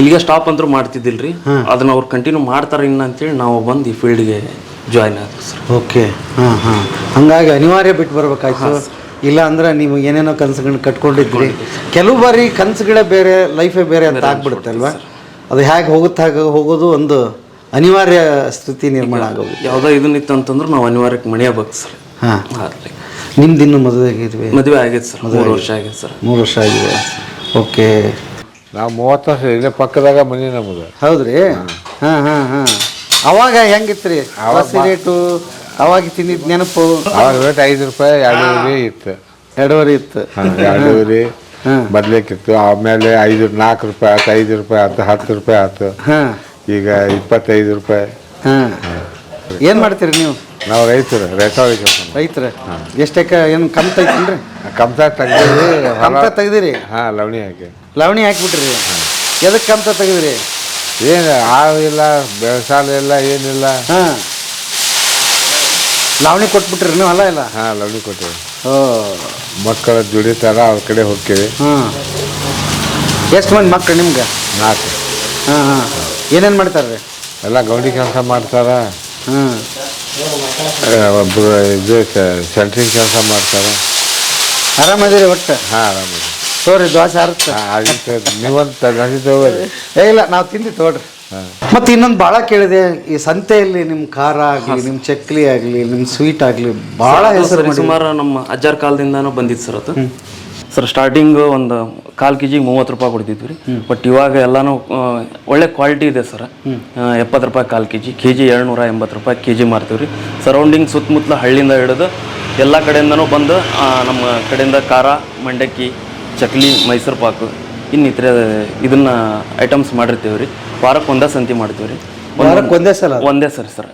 ಇಲ್ಲಿಗೆ ಸ್ಟಾಪ್ ಅಂತೂ ಮಾಡ್ತಿದ್ದಿಲ್ರಿ. ಅದನ್ನ ಅವ್ರು ಕಂಟಿನ್ಯೂ ಮಾಡ್ತಾರೆ ಇನ್ನ ಅಂತೇಳಿ ನಾವು ಬಂದು ಈ ಫೀಲ್ಡ್ಗೆ ಜಾಯ್ನ್ ಆದ್ವಿ ಸರ್. ಓಕೆ. ಹಾಂ ಹಾಂ. ಹಂಗಾಗಿ ಅನಿವಾರ್ಯ ಬಿಟ್ಟು ಬರ್ಬೇಕಾಯ್ತು. ಇಲ್ಲ ಅಂದ್ರೆ ನೀವು ಏನೇನೋ ಕನಸುಗಳನ್ನ ಕಟ್ಕೊಂಡಿದ್ರಿ ಕೆಲವು ಬಾರಿ ಕನಸುಗಳೇ ಬೇರೆ ಲೈಫೇ ಬೇರೆ ಅಂತ ಆಗ್ಬಿಡುತ್ತೆ ಅಲ್ವಾ? ಅದು ಹೇಗೆ ಹೋಗುತ್ತೆ ಹಾಗೆ ಹೋಗೋದು ಒಂದು ಅನಿವಾರ್ಯ ಸ್ಥಿತಿ ನಿರ್ಮಾಣ ಆಗೋದು ಯಾವುದೋ ಇದನ್ನ ಇತ್ತು ಅಂತಂದ್ರೆ ನಾವು ಅನಿವಾರ್ಯಕ್ಕೆ ಮಣಿಯಬೇಕು ಸರ್. ಹಾಂ. ಆಗಲಿ ನಿಮ್ದು ಇನ್ನು ಮದುವೆ ಆಗಿದ್ವಿ ಮದುವೆ ಆಗೈತೆ ಸರ್ ಮೂರು ವರ್ಷ ಆಗೈತೆ ಸರ್. ಮೂರು ವರ್ಷ ಆಗಿದೆ. ಓಕೆ. ನಾವು ಮೂವತ್ತು ವರ್ಷ ಇಲ್ಲೇ ಪಕ್ಕದಾಗ ಮನೆ ನಮ್ಮದು ಹೌದ್ರಿ? ಹಾಂ. ಹಾಂ ಹಾಂ ಅವಾಗ ಹೆಂಗಿತ್ತು ರೀ ರೇಟು ಅವಾಗ ತಿಂದಿದ್ದು ನೆನಪು? ಅವಾಗ ರೇಟ್ ಐದು ರೂಪಾಯಿ ಎರಡೂವರೆ ಇತ್ತು. ಎರಡೂವರೆ ಇತ್ತು. ಹಾ, ಎರಡೂವರೆ. ಬದ್ಲಿಕ್ಕಿತ್ತು ಆಮೇಲೆ ಐದು ನಾಲ್ಕು ರೂಪಾಯಿ ಆಯ್ತು ಐದು ರೂಪಾಯಿ ಆಯ್ತು ಹತ್ತು ರೂಪಾಯಿ ಆಯ್ತು ಹಾಂ. ಈಗ ಇಪ್ಪತ್ತೈದು ರೂಪಾಯಿ. ಹಾಂ. ಏನು ಮಾಡ್ತೀರಿ ನೀವು? ನಾವು ರೈತರು ರೈತಾಳಿ ಕೆಲಸ ರೈತರ? ಎಷ್ಟಕ್ಕೆ ಏನು ಕಮ್ ತೈತೀನ್ರಿ ಕಮ್ ತೆಗ್ದೀವಿ ಕಮ್ತ ತೆಗ್ದಿರಿ? ಹಾಂ ಲವಣಿ ಹಾಕಿ. ಲವಣಿ ಹಾಕಿಬಿಟ್ರಿ. ಎದಕ್ಕೆ ಕಮ್ತ ತೆಗ್ದಿರಿ? ಏನು ಹಾವು ಇಲ್ಲ ಬೆಳಸಾಲ ಇಲ್ಲ ಏನಿಲ್ಲ ಹಾಂ. ಲವಣಿ ಕೊಟ್ಬಿಟ್ರಿ ನೀವು ಅಲ್ಲ ಇಲ್ಲ ಹಾಂ ಲವಣಿ ಕೊಟ್ಟಿವಿ. ಓ. ಮಕ್ಕಳು ದುಡಿತಾರ ಅವ್ರ ಕಡೆ ಹೋಗ್ತೀವಿ. ಹಾಂ. ಎಷ್ಟು ಮಂದಿ ಮಕ್ಕಳು ನಿಮ್ಗೆ? ನಾಲ್ಕು. ಹಾಂ ಹಾಂ. ಏನೇನು ಮಾಡ್ತಾರೆ? ರೀ ಎಲ್ಲ ಗೌಡಿ ಕೆಲಸ ಮಾಡ್ತಾರ. ಹಾಂ ಇದು ಸೆಂಟ್ರಿಂಗ್ ಕೆಲಸ ಮಾಡ್ತಾರೆ. ಆರಾಮದಿರಿ ಒಟ್ಟು? ಹಾಂ ಆರಾಮಿದೆ ತೋರಿ ದೋಸೆ ಆರುತ್ತೆ. ನೀವಂತ ತಗೋರಿ. ಏ ಇಲ್ಲ ನಾವು ತಿಂದಿ ತೋಡ್ರಿ ಮತ್ತೆ ಇನ್ನೊಂದು ಭಾಳ ಕೇಳಿದೆ ಈ ಸಂತೆಯಲ್ಲಿ ನಿಮ್ಮ ಖಾರ ಆಗಲಿ ನಿಮ್ಮ ಚಕ್ಲಿ ಆಗಲಿ ನಿಮ್ಮ ಸ್ವೀಟ್ ಆಗಲಿ ಭಾಳ ಹೆಸರು ಸರ್ ಸುಮಾರು ನಮ್ಮ ಅಜ್ಜಾರ ಕಾಲದಿಂದಾನು ಬಂದಿತ್ತು ಸರ್ ಅದು. ಸರ್ ಸ್ಟಾರ್ಟಿಂಗ್ ಒಂದು ಕಾಲು ಕೆ ಜಿಗೆ ಮೂವತ್ತು ರೂಪಾಯಿ ಕೊಡ್ತಿದ್ವಿ ರೀ. ಬಟ್ ಇವಾಗ ಎಲ್ಲಾನು ಒಳ್ಳೆ ಕ್ವಾಲಿಟಿ ಇದೆ ಸರ್. ಎಪ್ಪತ್ತು ರೂಪಾಯಿ ಕಾಲು ಕೆ ಜಿ ಕೆ ಜಿ ಏಳ್ನೂರ ಎಂಬತ್ತು ರೂಪಾಯಿ ಕೆ ಜಿ ಮಾರ್ತೀವಿ ರೀ. ಸರೌಂಡಿಂಗ್ ಸುತ್ತಮುತ್ತಲ ಹಳ್ಳಿಯಿಂದ ಹಿಡಿದು ಎಲ್ಲ ಕಡೆಯಿಂದನೂ ಬಂದು ನಮ್ಮ ಕಡೆಯಿಂದ ಖಾರ ಮಂಡಕ್ಕಿ ಚಕ್ಲಿ ಮೈಸೂರು ಪಾಕು ಇನ್ನಿತರ ಇದನ್ನ ಐಟಮ್ಸ್ ಮಾಡಿರ್ತೀವಿ ರೀ. ವಾರಕ್ಕೆ ಒಂದೇ ಸಂತಿ ಮಾಡ್ತೀವಿ ರೀ. ಒಂದೇ ಸಲ? ಒಂದೇ ಸರಿ ಸರ್.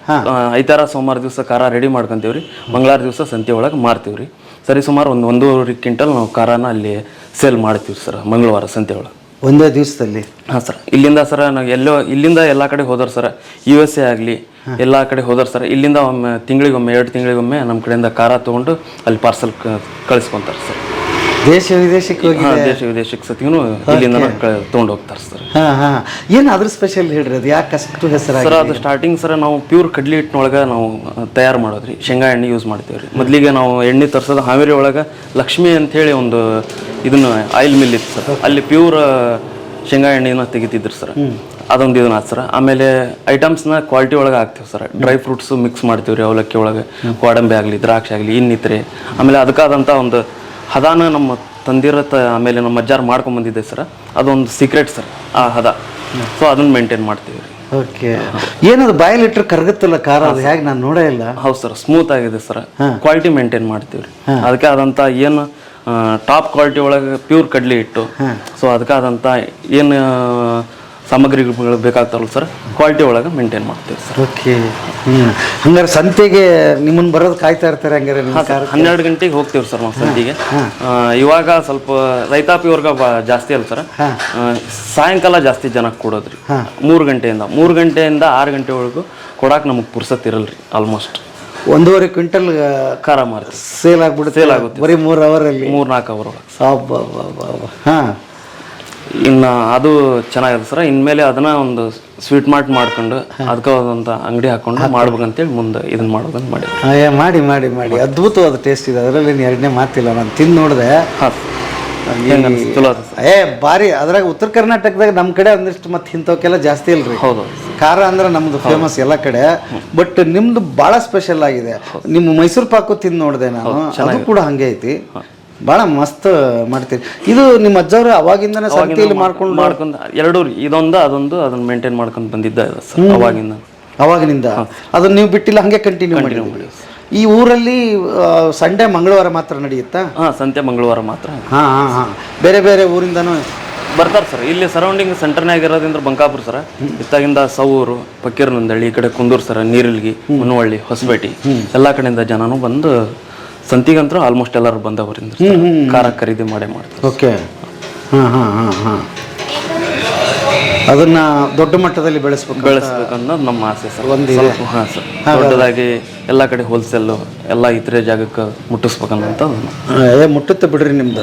ಐತಾರ ಸೋಮವಾರ ದಿವಸ ಖಾರ ರೆಡಿ ಮಾಡ್ಕೊಂತೀವಿ ರೀ. ಮಂಗಳವಾರ ದಿವಸ ಸಂತಿ ಒಳಗೆ ಮಾರ್ತೀವಿ ರೀ. ಸರಿ ಸುಮಾರು ಒಂದು ಒಂದೂವರೆ ಕ್ವಿಂಟಲ್ ನಾವು ಖಾರನ ಅಲ್ಲಿ ಸೇಲ್ ಮಾಡ್ತೀವಿ ಸರ್ ಮಂಗಳವಾರ ಸಂತೆ ಒಳಗೆ. ಒಂದೇ ದಿವಸದಲ್ಲಿ? ಹಾಂ ಸರ್ ಇಲ್ಲಿಂದ ಸರ್ ನಾವು ಎಲ್ಲೋ ಇಲ್ಲಿಂದ ಎಲ್ಲ ಕಡೆ ಹೋದ್ರೆ ಸರ್ ಯು ಎಸ್ ಎ ಆಗಲಿ ಎಲ್ಲ ಕಡೆ ಹೋದ್ರೆ ಸರ್ ಇಲ್ಲಿಂದ ಒಮ್ಮೆ ತಿಂಗಳಿಗೊಮ್ಮೆ ಎರಡು ತಿಂಗಳಿಗೊಮ್ಮೆ ನಮ್ಮ ಕಡೆಯಿಂದ ಖಾರ ತೊಗೊಂಡು ಅಲ್ಲಿ ಪಾರ್ಸಲ್ ಕಳಿಸ್ಕೊತಾರೆ ಸರ್. ದೇಶ ವಿದೇಶಕ್ಕೆ ಹೋಗಿ ಹಾಂ ದೇಶ ವಿದೇಶಕ್ಕೆ ಸತಿಗೂ ಇಲ್ಲಿಂದ ತೊಗೊಂಡು ಹೋಗ್ತಾರೆ ಸರ್. ಹಾಂ ಹಾಂ. ಏನು ಅದ್ರ ಸ್ಪೆಷಲ್ ಹೇಳ್ರಿ ಅದು ಯಾಕೆ ಅಷ್ಟು ಹೆಸರಾಗಿ ಸರ್ ಅದು ಸ್ಟಾರ್ಟಿಂಗ್ ಸರ್ ನಾವು ಪ್ಯೂರ್ ಕಡ್ಲಿ ಹಿಟ್ಟಿನೊಳಗೆ ನಾವು ತಯಾರು ಮಾಡೋದ್ರಿ. ಶೇಂಗಾ ಎಣ್ಣೆ ಯೂಸ್ ಮಾಡ್ತೀವಿ ರೀ ಮೊದಲಿಗೆ ನಾವು ಎಣ್ಣೆ ತರ್ಸೋದು ಹಾವೇರಿ ಒಳಗೆ ಲಕ್ಷ್ಮಿ ಅಂಥೇಳಿ ಒಂದು ಇದನ್ನ ಆಯಿಲ್ ಮಿಲ್ ಇತ್ತು ಸರ್. ಅಲ್ಲಿ ಪ್ಯೂರ್ ಶೇಂಗಾ ಎಣ್ಣೆನ ತೆಗಿತಿದ್ರು ಸರ್. ಅದೊಂದು ಇದನ್ನ ಆತು ಸರ್. ಆಮೇಲೆ ಐಟಮ್ಸ್ನ ಕ್ವಾಲಿಟಿ ಒಳಗೆ ಹಾಕ್ತೀವಿ ಸರ್. ಡ್ರೈ ಫ್ರೂಟ್ಸು ಮಿಕ್ಸ್ ಮಾಡ್ತೀವಿ ರೀ ಅವಲಕ್ಕಿ ಒಳಗೆ. ಗೋಡಂಬಿ ಆಗಲಿ ದ್ರಾಕ್ಷಿ ಆಗಲಿ ಇನ್ನಿತರೆ. ಆಮೇಲೆ ಅದಕ್ಕಾದಂಥ ಒಂದು ಹದಾನ ನಮ್ಮ ತಂದಿರತ್ತ ಆಮೇಲೆ ನಮ್ಮ ಅಜ್ಜಾರು ಮಾಡ್ಕೊಂಡ್ ಬಂದಿದ್ದೆ ಸರ್. ಅದೊಂದು ಸೀಕ್ರೆಟ್ ಸರ್ ಆ ಹದ. ಸೊ ಅದನ್ನ ಮೇಂಟೈನ್ ಮಾಡ್ತೀವಿ. ರೀ ಓಕೆ ಏನದು ಬಾಯಲ್ಲಿ ಇಟ್ಟರೆ ಕರಗುತ್ತಲ್ಲ ಖಾರ? ಅದು ಹೇಗೆ ನಾನು ನೋಡೇ ಇಲ್ಲ. ಹೌದು ಸರ್ ಸ್ಮೂತ್ ಆಗಿದೆ ಸರ್. ಕ್ವಾಲಿಟಿ ಮೇಂಟೈನ್ ಮಾಡ್ತೀವಿ. ರೀ ಅದಕ್ಕೆ ಆದಂಥ ಏನು ಟಾಪ್ ಕ್ವಾಲಿಟಿ ಒಳಗೆ ಪ್ಯೂರ್ ಕಡ್ಲಿ ಇಟ್ಟು ಸೊ ಅದಕ್ಕಾದಂಥ ಏನು ಸಾಮಗ್ರಿಗಳು ಬೇಕಾಗ್ತಾವಲ್ಲ ಸರ್? ಕ್ವಾಲಿಟಿ ಒಳಗೆ ಮೇಂಟೈನ್ ಮಾಡ್ತೀವಿ ಸರ್. ಓಕೆ ಹ್ಞೂ ಹಂಗಾರೆ ಸಂತೆಗೆ ನಿಮ್ಮನ್ನು ಬರೋದು ಕಾಯ್ತಾ ಇರ್ತಾರೆ ಹಂಗಾರೆ ನಿಮ್ಮ ಹನ್ನೆರಡು ಗಂಟೆಗೆ ಹೋಗ್ತೀವಿ ಸರ್ ನಾವು ಸಂತೆಗೆ. ಇವಾಗ ಸ್ವಲ್ಪ ರೈತಾಪಿ ವರ್ಗ ಬ- ಜಾಸ್ತಿ ಅಲ್ಲ ಸರ್. ಸಾಯಂಕಾಲ ಜಾಸ್ತಿ ಜನ ಕೊಡೋದ್ರಿ. ಮೂರು ಗಂಟೆಯಿಂದ ಮೂರು ಗಂಟೆಯಿಂದ ಆರು ಗಂಟೆವರೆಗೂ ಕೊಡಕ್ಕೆ ನಮಗೆ ಪುರ್ಸತ್ ಇರಲ್ರಿ ಆಲ್ಮೋಸ್ಟ್ ಒಂದೂವರೆ ಕ್ವಿಂಟಲ್ ಖಾರ ಮಾರ್ತೀವಿ. ಸೇಲ್ ಆಗ್ಬಿಡುತ್ತೆ ಸೇಲ್ ಆಗುತ್ತೆ. ಬರೀ ಮೂರು ಅವರಲ್ಲಿ ಮೂರು ನಾಲ್ಕು ಅವರ್ ಒಳಗೆ. ಹಾಂ. ಇನ್ನು ಅದು ಚೆನ್ನಾಗಿದೆ ಸರ್. ಇನ್ಮೇಲೆ ಅದನ್ನ ಒಂದು ಸ್ವೀಟ್ ಮಾರ್ಟ್ ಮಾಡ್ಕೊಂಡು ಅದಕ್ಕೆ ಅಂಗಡಿ ಹಾಕೊಂಡು ಮಾಡ್ಬೇಕಂತೇಳಿ ಮುಂದೆ ಇದನ್ನ ಮಾಡೋದನ್ನ ಮಾಡಿ. ಮಾಡಿ ಮಾಡಿ ಮಾಡಿ. ಅದ್ಭುತವಾದ ಟೇಸ್ಟ್ ಇದೆ. ಅದರಲ್ಲಿ ಎರಡನೇ ಮಾತಿಲ್ಲ. ನಾನು ತಿಂದು ನೋಡಿದೆ. ಚಲೋ ಏ ಭಾರಿ. ಅದ್ರಾಗ ಉತ್ತರ ಕರ್ನಾಟಕದಾಗ ನಮ್ಮ ಕಡೆ ಒಂದಿಷ್ಟು ಮತ್ತೆ ಇಂಥವಕ್ಕೆಲ್ಲ ಜಾಸ್ತಿ ಇಲ್ರಿ. ಹೌದು. ಖಾರ ಅಂದ್ರೆ ನಮ್ದು ಫೇಮಸ್ ಎಲ್ಲ ಕಡೆ. ಬಟ್ ನಿಮ್ದು ಭಾಳ ಸ್ಪೆಷಲ್ ಆಗಿದೆ. ನಿಮ್ಮ ಮೈಸೂರು ಪಾಕು ತಿಂದು ನೋಡಿದೆ ನಾನು. ಅದು ಕೂಡ ಹಂಗೆ ಐತಿ. ಭಾಳ ಮಸ್ತ್ ಮಾಡ್ತೀರಿ. ಇದು ನಿಮ್ಮ ಅಜ್ಜವ್ರು ಅವಾಗಿಂದನೇ ಸಂತೆಯಲ್ಲಿ ಮಾಡ್ಕೊಂಡು ಮಾಡ್ಕೊಂಡು ಎರಡೂ ರೀ ಇದೊಂದು ಅದೊಂದು ಅದನ್ನ ಮೇಂಟೈನ್ ಮಾಡ್ಕೊಂಡು ಬಂದಿದ್ದ ಸರ್ ಅವಾಗಿಂದ. ಅವಾಗಿನಿಂದ ಅದನ್ನ ನೀವು ಬಿಟ್ಟಿಲ್ಲ ಹಂಗೆ ಕಂಟಿನ್ಯೂ ಮಾಡಿ ಈ ಊರಲ್ಲಿ ಸಂಡೇ ಮಂಗಳವಾರ ಮಾತ್ರ ನಡೆಯುತ್ತಾ? ಹಾ ಸಂತೆ ಮಂಗಳವಾರ ಮಾತ್ರ. ಹಾಂ ಹಾಂ ಹಾಂ. ಬೇರೆ ಬೇರೆ ಊರಿಂದನೂ? ಬರ್ತಾರೆ ಸರ್. ಇಲ್ಲಿ ಸರೌಂಡಿಂಗ್ ಸೆಂಟರ್ನಾಗ ಇರೋದ್ರಿಂದ ಬಂಕಾಪುರ ಸರ. ಇತ್ತಾಗಿಂದ ಸೌರು ಪಕ್ಕೀರ್ನಂದಳ್ಳಿ ಈ ಕಡೆ ಕುಂದೂರು ಸರ ನೀರಿಲ್ಗಿ ಮುನವಳ್ಳಿ ಹೊಸಪೇಟೆ ಎಲ್ಲ ಕಡೆಯಿಂದ ಜನನು ಬಂದು ಸಂತಿಗಂತೂ ಆಲ್ಮೋಸ್ಟ್ ಎಲ್ಲರೂ ಬಂದವರಿಂದ ಖಾರ ಖರೀದಿ ಮಾಡಿ ಮಾಡ್ತಾರೆ. ಓಕೆ ಹಾಂ ಹಾಂ ಹಾಂ ಹಾಂ. ಅದನ್ನ ದೊಡ್ಡ ಮಟ್ಟದಲ್ಲಿ ಬೆಳೆಸ್ಬೇಕು ಬೆಳೆಸ್ಬೇಕು ಅನ್ನೋದು ನಮ್ಮ ಆಸೆ ಸರ್. ಒಂದಿದೆ. ಹಾಂ ಸರ್. ದೊಡ್ಡದಾಗಿ ಎಲ್ಲ ಕಡೆ ಹೋಲ್ಸೇಲು ಎಲ್ಲ ಇತರೆ ಜಾಗಕ್ಕೆ ಮುಟ್ಟಿಸ್ಬೇಕನ್ನೋಂಥ ಏ ಮುಟ್ಟುತ್ತೆ ಬಿಡ್ರಿ ನಿಮ್ದು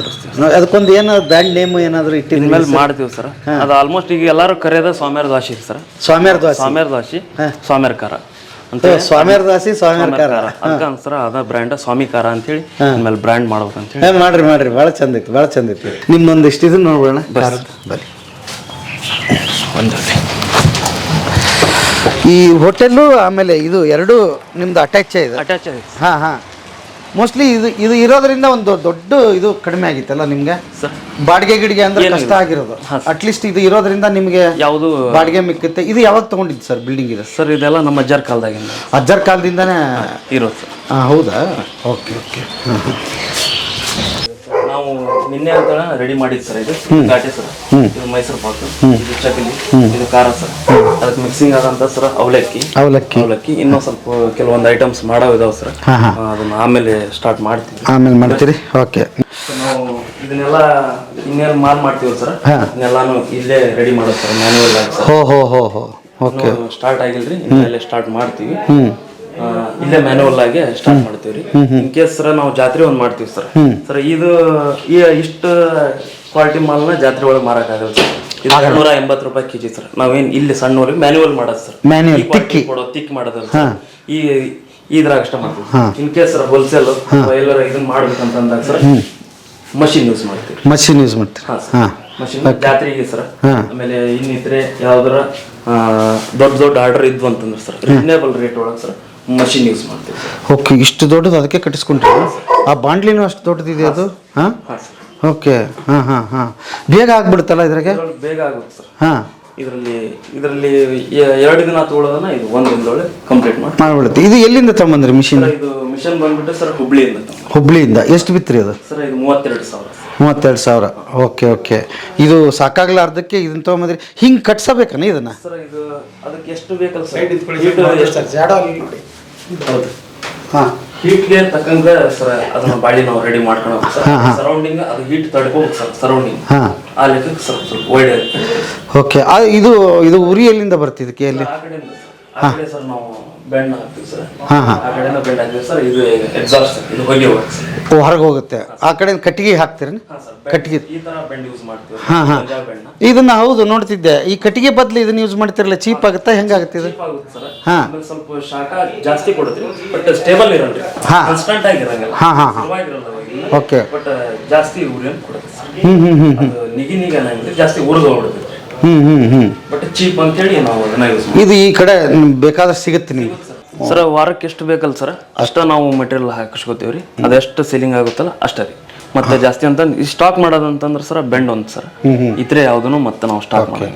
ಅದಕ್ಕೊಂದು ಏನಾದ್ರು ಬ್ರ್ಯಾಂಡ್ ನೇಮ್ ಏನಾದರೂ ಇಟ್ಟಿದ ಮೇಲೆ ಮಾಡ್ತೀವಿ ಸರ್. ಅದು ಆಲ್ಮೋಸ್ಟ್ ಈಗ ಎಲ್ಲರೂ ಕರೆಯೋದ ಸ್ವಾಮ್ಯರ ದಾಸಿ ಸರ್. ಸ್ವಾಮಿಯರ್ ದಾಸಿ? ಸ್ವಾಮಿಯರ್ ಸ್ವಾಮಿಯರ್ ಖಾರ ಅಂತ ಸ್ವಾಮಿಯರ್ ದಾಸಿ ಸ್ವಾಮಿಯರ್ ಕಾರ. ಅದಕ್ಕೆ ಅನ್ಸರ ಅದ ಬ್ರ್ಯಾಂಡ್ ಸ್ವಾಮಿ ಖಾರ ಅಂತೇಳಿ ಆಮೇಲೆ ಬ್ರ್ಯಾಂಡ್ ಮಾಡ್ಬೇಕು ಅಂತ ಹೇಳಿ ಮಾಡ್ರಿ ಮಾಡ್ರಿ. ಭಾಳ ಚಂದ ಇತ್ತು ಭಾಳ ಚಂದ ಇತ್ತು ನಿಮ್ದೊಂದು ಇಷ್ಟು ಇದನ್ನ ನೋಡ್ಬೋಣ. ಬನ್ನಿ. ಈ ಹೋಟೆಲ್ಲು ಆಮೇಲೆ ಇದು ಎರಡು ನಿಮ್ದು ಅಟ್ಯಾಚ್ ಇದೆ. ಅಟ್ಯಾಚ್ ಇದೆ. ಹಾಂ ಹಾಂ. ಮೋಸ್ಟ್ಲಿ ಇದು ಇದು ಇರೋದ್ರಿಂದ ಒಂದು ದೊಡ್ಡ ಇದು ಕಡಿಮೆ ಆಗಿತ್ತಲ್ಲ ನಿಮ್ಗೆ? ಬಾಡಿಗೆ ಗಿಡಿಗೆ ಅಂದ್ರೆ ಕಷ್ಟ ಆಗಿರೋದು. ಅಟ್ಲೀಸ್ಟ್ ಇದು ಇರೋದ್ರಿಂದ ನಿಮಗೆ ಯಾವುದು ಬಾಡಿಗೆ ಮಿಕ್ಕುತ್ತೆ. ಇದು ಯಾವಾಗ ತಗೊಂಡಿದ್ದು ಸರ್ ಬಿಲ್ಡಿಂಗ್ ಇದೆ? ಸರ್ ಇದೆಲ್ಲ ನಮ್ಮ ಅಜ್ಜರ್ ಕಾಲದಾಗಿಂದ. ಅಜ್ಜರ್ ಕಾಲದಿಂದನೇ ಇರೋದು ಸರ್. ಹಾಂ ಹೌದಾ? Okay okay. ನಾವು ನಿನ್ನೆ ಅಂತ ರೆಡಿ ಮಾಡಿದ್ ಸರ್ ಇದು. ಗಾಟೆ ಸರ್ ಇದು ಮೈಸೂರು ಪಾಕ್. ಇದು ಚಕಲಿ. ಇದು ಖಾರ ಸರ್ ಅದಕ್ಕೆ ಮಿಕ್ಸಿಂಗ್ ಆದಂತ ಸರ್ ಅವಲಕ್ಕಿ. ಅವಲಕ್ಕಿ. ಅವಲಕ್ಕಿ. ಇನ್ನೂ ಸ್ವಲ್ಪ ಕೆಲವೊಂದು ಐಟಮ್ಸ್ ಮಾಡೋ ಇದಾವೆ ಸರ್. ಅದನ್ನ ಆಮೇಲೆ ಸ್ಟಾರ್ಟ್ ಮಾಡ್ತೀವಿ. ಆಮೇಲೆ ಮಾಡ್ತೀರಿ? ಓಕೆ. ನಾವು ಇದನ್ನೆಲ್ಲ ಇನ್ನೇನು ಮಾಲ್ ಮಾಡ್ತೀವಿ ಸರ್. ಇದನ್ನೆಲ್ಲಾನು ಇಲ್ಲೇ ರೆಡಿ ಮಾಡೋದು ಸರ್ ಮ್ಯಾನ್ಯಲ್ ಆಗಿ ಸರ್ ಹೋ ಹೋ ಹೋ ಹೋ. ಓಕೆ. ಸ್ಟಾರ್ಟ್ ಆಗಿಲ್ರಿ ಇನ್ನೆಲ್ಲೇ ಸ್ಟಾರ್ಟ್ ಮಾಡ್ತೀವಿ. ಇಲ್ಲೇ ಮ್ಯಾನುವಲ್ ಆಗಿ ಸ್ಟಾರ್ಟ್ ಮಾಡ್ತೀವಿ ರೀ ಇನ್ ಕೇಸ್ ಸರ್ ನಾವು ಜಾತ್ರೆ ಒಂದ್ ಮಾಡ್ತೀವಿ ಸರ್. ಸರ್ ಇದು ಈ ಇಷ್ಟು ಕ್ವಾಲಿಟಿ ಮಾಲ್ನ ಜಾತ್ರೆ ಒಳಗೆ ಮಾರಾಟ ಆಗಲ್ಲ ಸರ್. ಇದು ನೂರ ಎಂಬತ್ತು ರೂಪಾಯಿ ಕೆಜಿ ಸರ್. ನಾವೇನ್ ಇಲ್ಲಿ ಸಣ್ಣವ್ರಿಗೆ ಮ್ಯಾನುವಲ್ ಮಾಡೋದು ಸರ್. ಮ್ಯಾನುವಲ್ ತಿಕ್ಕಿ. ಕೊಡೋದು ತಿಕ್ ಮಾಡೋದಲ್ಲ ಸರ್. ಈ ಇದ್ರಾಗ ಅಷ್ಟ ಮಾಡ್ತೀವಿ ಇನ್ ಕೇಸ್ ಸರ್ ಹೋಲ್ಸೇಲ್ ಎಲ್ಲರ ಇದನ್ನ ಮಾಡ್ಬೇಕಂತಂದಾಗ ಸರ್ ಮಷಿನ್ ಯೂಸ್ ಮಾಡ್ತೀವಿ. ಮಷಿನ್ ಯೂಸ್ ಮಾಡ್ತೀವಿ ಹಾ ಹಾ. ಮಷಿನ್ ಜಾತ್ರೆಗೆ ಸರ್. ಆಮೇಲೆ ಇನ್ನಿದ್ರೆ ಯಾವ್ದಾರ ದೊಡ್ಡ ದೊಡ್ಡ ಆರ್ಡರ್ ಇದ್ವು ಅಂತಂದ್ರೆ ಸರ್. ರೀಸನೇಬಲ್ ರೇಟ್ ಒಳಗೆ ಸರ್. ಮಷಿನ್ ಯೂಸ್ ಮಾಡ್ತೀವಿ ಸರ್ ಓಕೆ ಇಷ್ಟು ದೊಡ್ಡದು ಅದಕ್ಕೆ ಕಟ್ಟಿಸ್ಕೊಂಡ್ರಿ. ಆ ಬಾಂಡ್ಲಿನೂ ಅಷ್ಟು ದೊಡ್ಡದಿದೆ ಅದು? ಹಾಂ? ಹಾಂ ಸರ್ ಓಕೆ ಹಾಂ ಹಾಂ ಹಾಂ. ಬೇಗ ಆಗ್ಬಿಡುತ್ತಲ್ಲ ಇದ್ರಾಗೆ? ಇದ್ರೊಳಗೆ ಬೇಗ ಆಗುತ್ತೆ ಸರ್ ಹಾಂ. ಇದರಲ್ಲಿ ಇದರಲ್ಲಿ ಎರಡು ದಿನ ತಗೊಳ್ಳೋದನ್ನ ಇದು ಒಂದು ದಿನದೊಳಗೆ ಕಂಪ್ಲೀಟ್ ಮಾಡಿ ಮಾಡ್ಬಿಡುತ್ತೆ. ಇದು ಎಲ್ಲಿಂದ ತಗೊಂಬಂದ್ರಿ ಮಿಷಿನ್ ಸರ್ ಇದು ಮಿಷನ್ ಬಂದ್ಬಿಟ್ಟು ಸರ್ ಹುಬ್ಳಿಯಿಂದ ತಂದು. ಹುಬ್ಳಿಯಿಂದ. ಎಷ್ಟು ಬಿತ್ರಿ ಅದು? ಸರ್ ಇದು ಮೂವತ್ತೆರಡು ಸಾವಿರ ಸರ್. ಮೂವತ್ತೆರಡು ಸಾವಿರ. ಓಕೆ ಓಕೆ ಇದು ಸಾಕಾಗ್ಲಾರ್ದಕ್ಕೆ ಇದನ್ನ ತೊಗೊಂಬಂದ್ರಿ. ಹಿಂಗೆ ಕಟ್ಸಬೇಕನ ಇದನ್ನ? ಸರ್ ಇದು ಅದಕ್ಕೆ ಎಷ್ಟು ಬೇಕಲ್ಲ ಸರ್ ಎಷ್ಟು? ಹೌದು. ಹಾಂ. ಹೀಟ್ಗೆ ತಕ್ಕಂಗೆ ಸರ್ ಅದನ್ನ ಬಾಡಿ ನಾವು ರೆಡಿ ಮಾಡ್ಕೊಂಡು ಸರ್. ಸರೌಂಡಿಂಗ್ ಅದು ಹೀಟ್ ತಡ್ಕೋಬೇಕು ಸರ್ ಸರೌಂಡಿಂಗ್ ಹಾಂ. ಆ ಲೆಕ್ಕಕ್ಕೆ ಸ್ವಲ್ಪ ಸ್ವಲ್ಪ ವೈಡ್ ಓಕೆ ಇದು ಇದು ಉರಿ ಎಲ್ಲಿಂದ ಬರ್ತಿದ್ದಕ್ಕೆ ಎಲ್ಲಿ ಆ ಕಡೆಯಿಂದ ಸರ್. ಆ ಕಡೆ ಸರ್ ನಾವು ಬೆಂಡ್ ಹಾಕ್ತೀವಿ ಸರ್. ಹಾಂ ಹಾಂ. ಆ ಕಡೆಯಿಂದ ಬೆಂಡ್ ಹಾಕ್ತೀವಿ ಸರ್. ಇದು ಎಕ್ಸಾಸ್ಟ್ ಇದು ಹೊಗೆ ಹೋಗುತ್ತೆ ಸರ್ ಓ ಹೊರಗೆ ಹೋಗುತ್ತೆ. ಆ ಕಡೆ ಕಟ್ಟಿಗೆ ಹಾಕ್ತೀರೇನು? ಹಾಂ ಸರ್. ಕಟ್ಟಿಗೆ. ಈ ತರ ಬೆಂಡ್ ಯೂಸ್ ಮಾಡ್ತೀವಿ. ಹಾಂ ಹಾಂ. ಪಂಜಾಬ್ ಬೆಂಡ್ ಇದನ್ನ ಹೌದು ನೋಡ್ತಿದ್ದೆ. ಈ ಕಟ್ಟಿಗೆ ಬದಲು ಇದನ್ನ ಯೂಸ್ ಮಾಡ್ತಿರಲ್ಲ ಚೀಪ್ ಆಗುತ್ತಾ? ಹೆಂಗಾಗುತ್ತೆ ಇದು? ಚೀಪ್ ಆಗುತ್ತೆ ಸರ್. ಹಾ. ಆಮೇಲೆ ಸ್ವಲ್ಪ ಶಾಖ ಜಾಸ್ತಿ ಕೊಡುತ್ತೆ ಬಟ್ ಸ್ಟೇಬಲ್ ಇರಲ್ರಿ ಹಾ. ಕಾನ್ಸ್ಟಂಟ್ ಆಗಿರಂಗಿಲ್ಲ. ಹಾ, ಹಾ, ಬಟ್ ಜಾಸ್ತಿ ಉರಿಯನ್ನು ಕೊಡುತ್ತೆ ಸರ್. ಹ್ಮ್ ಹ್ಮ್ ಹ್ಮ್ ಅದು ನಿಗಿ ನಿಗಿ ಅನ್ನಂಗಿಲ್ಲ. ಜಾಸ್ತಿ ಉರಿದು ಹೋಗ್ಬಿಡುತ್ತೆ ಹ್ಮ್ ಹ್ಮ್ ಹ್ಮ್. ಬಟ್ ಚೀಪ್ ನಾವು ಅದನ್ನ ಯೂಸ್ ಇದು ಈ ಕಡೆ ಬೇಕಾದಷ್ಟು ಸಿಗುತ್ತೆ ನಿಮ್ಗೆ. ಸರ್ ವಾರಕ್ಕೆ ಎಷ್ಟು ಬೇಕಲ್ಲ ಸರ್ ಅಷ್ಟ ನಾವು ಮೆಟೀರಿಯಲ್ ಹಾಕಿಸ್ಕೋತೀವಿ ರೀ. ಅದೆಷ್ಟು ಸೀಲಿಂಗ್ ಆಗುತ್ತಲ್ಲ ಅಷ್ಟೇ ರೀ. ಮತ್ತೆ ಜಾಸ್ತಿ ಅಂತ ಸ್ಟಾಕ್ ಮಾಡೋದಂತಂದ್ರೆ ಸರ್ ಬೆಂಡ್ ಒಂದು ಸರ್ ಇದ್ರೆ ಯಾವುದನ್ನು ಮತ್ತೆ ನಾವು ಸ್ಟಾಕ್ ಮಾಡಿ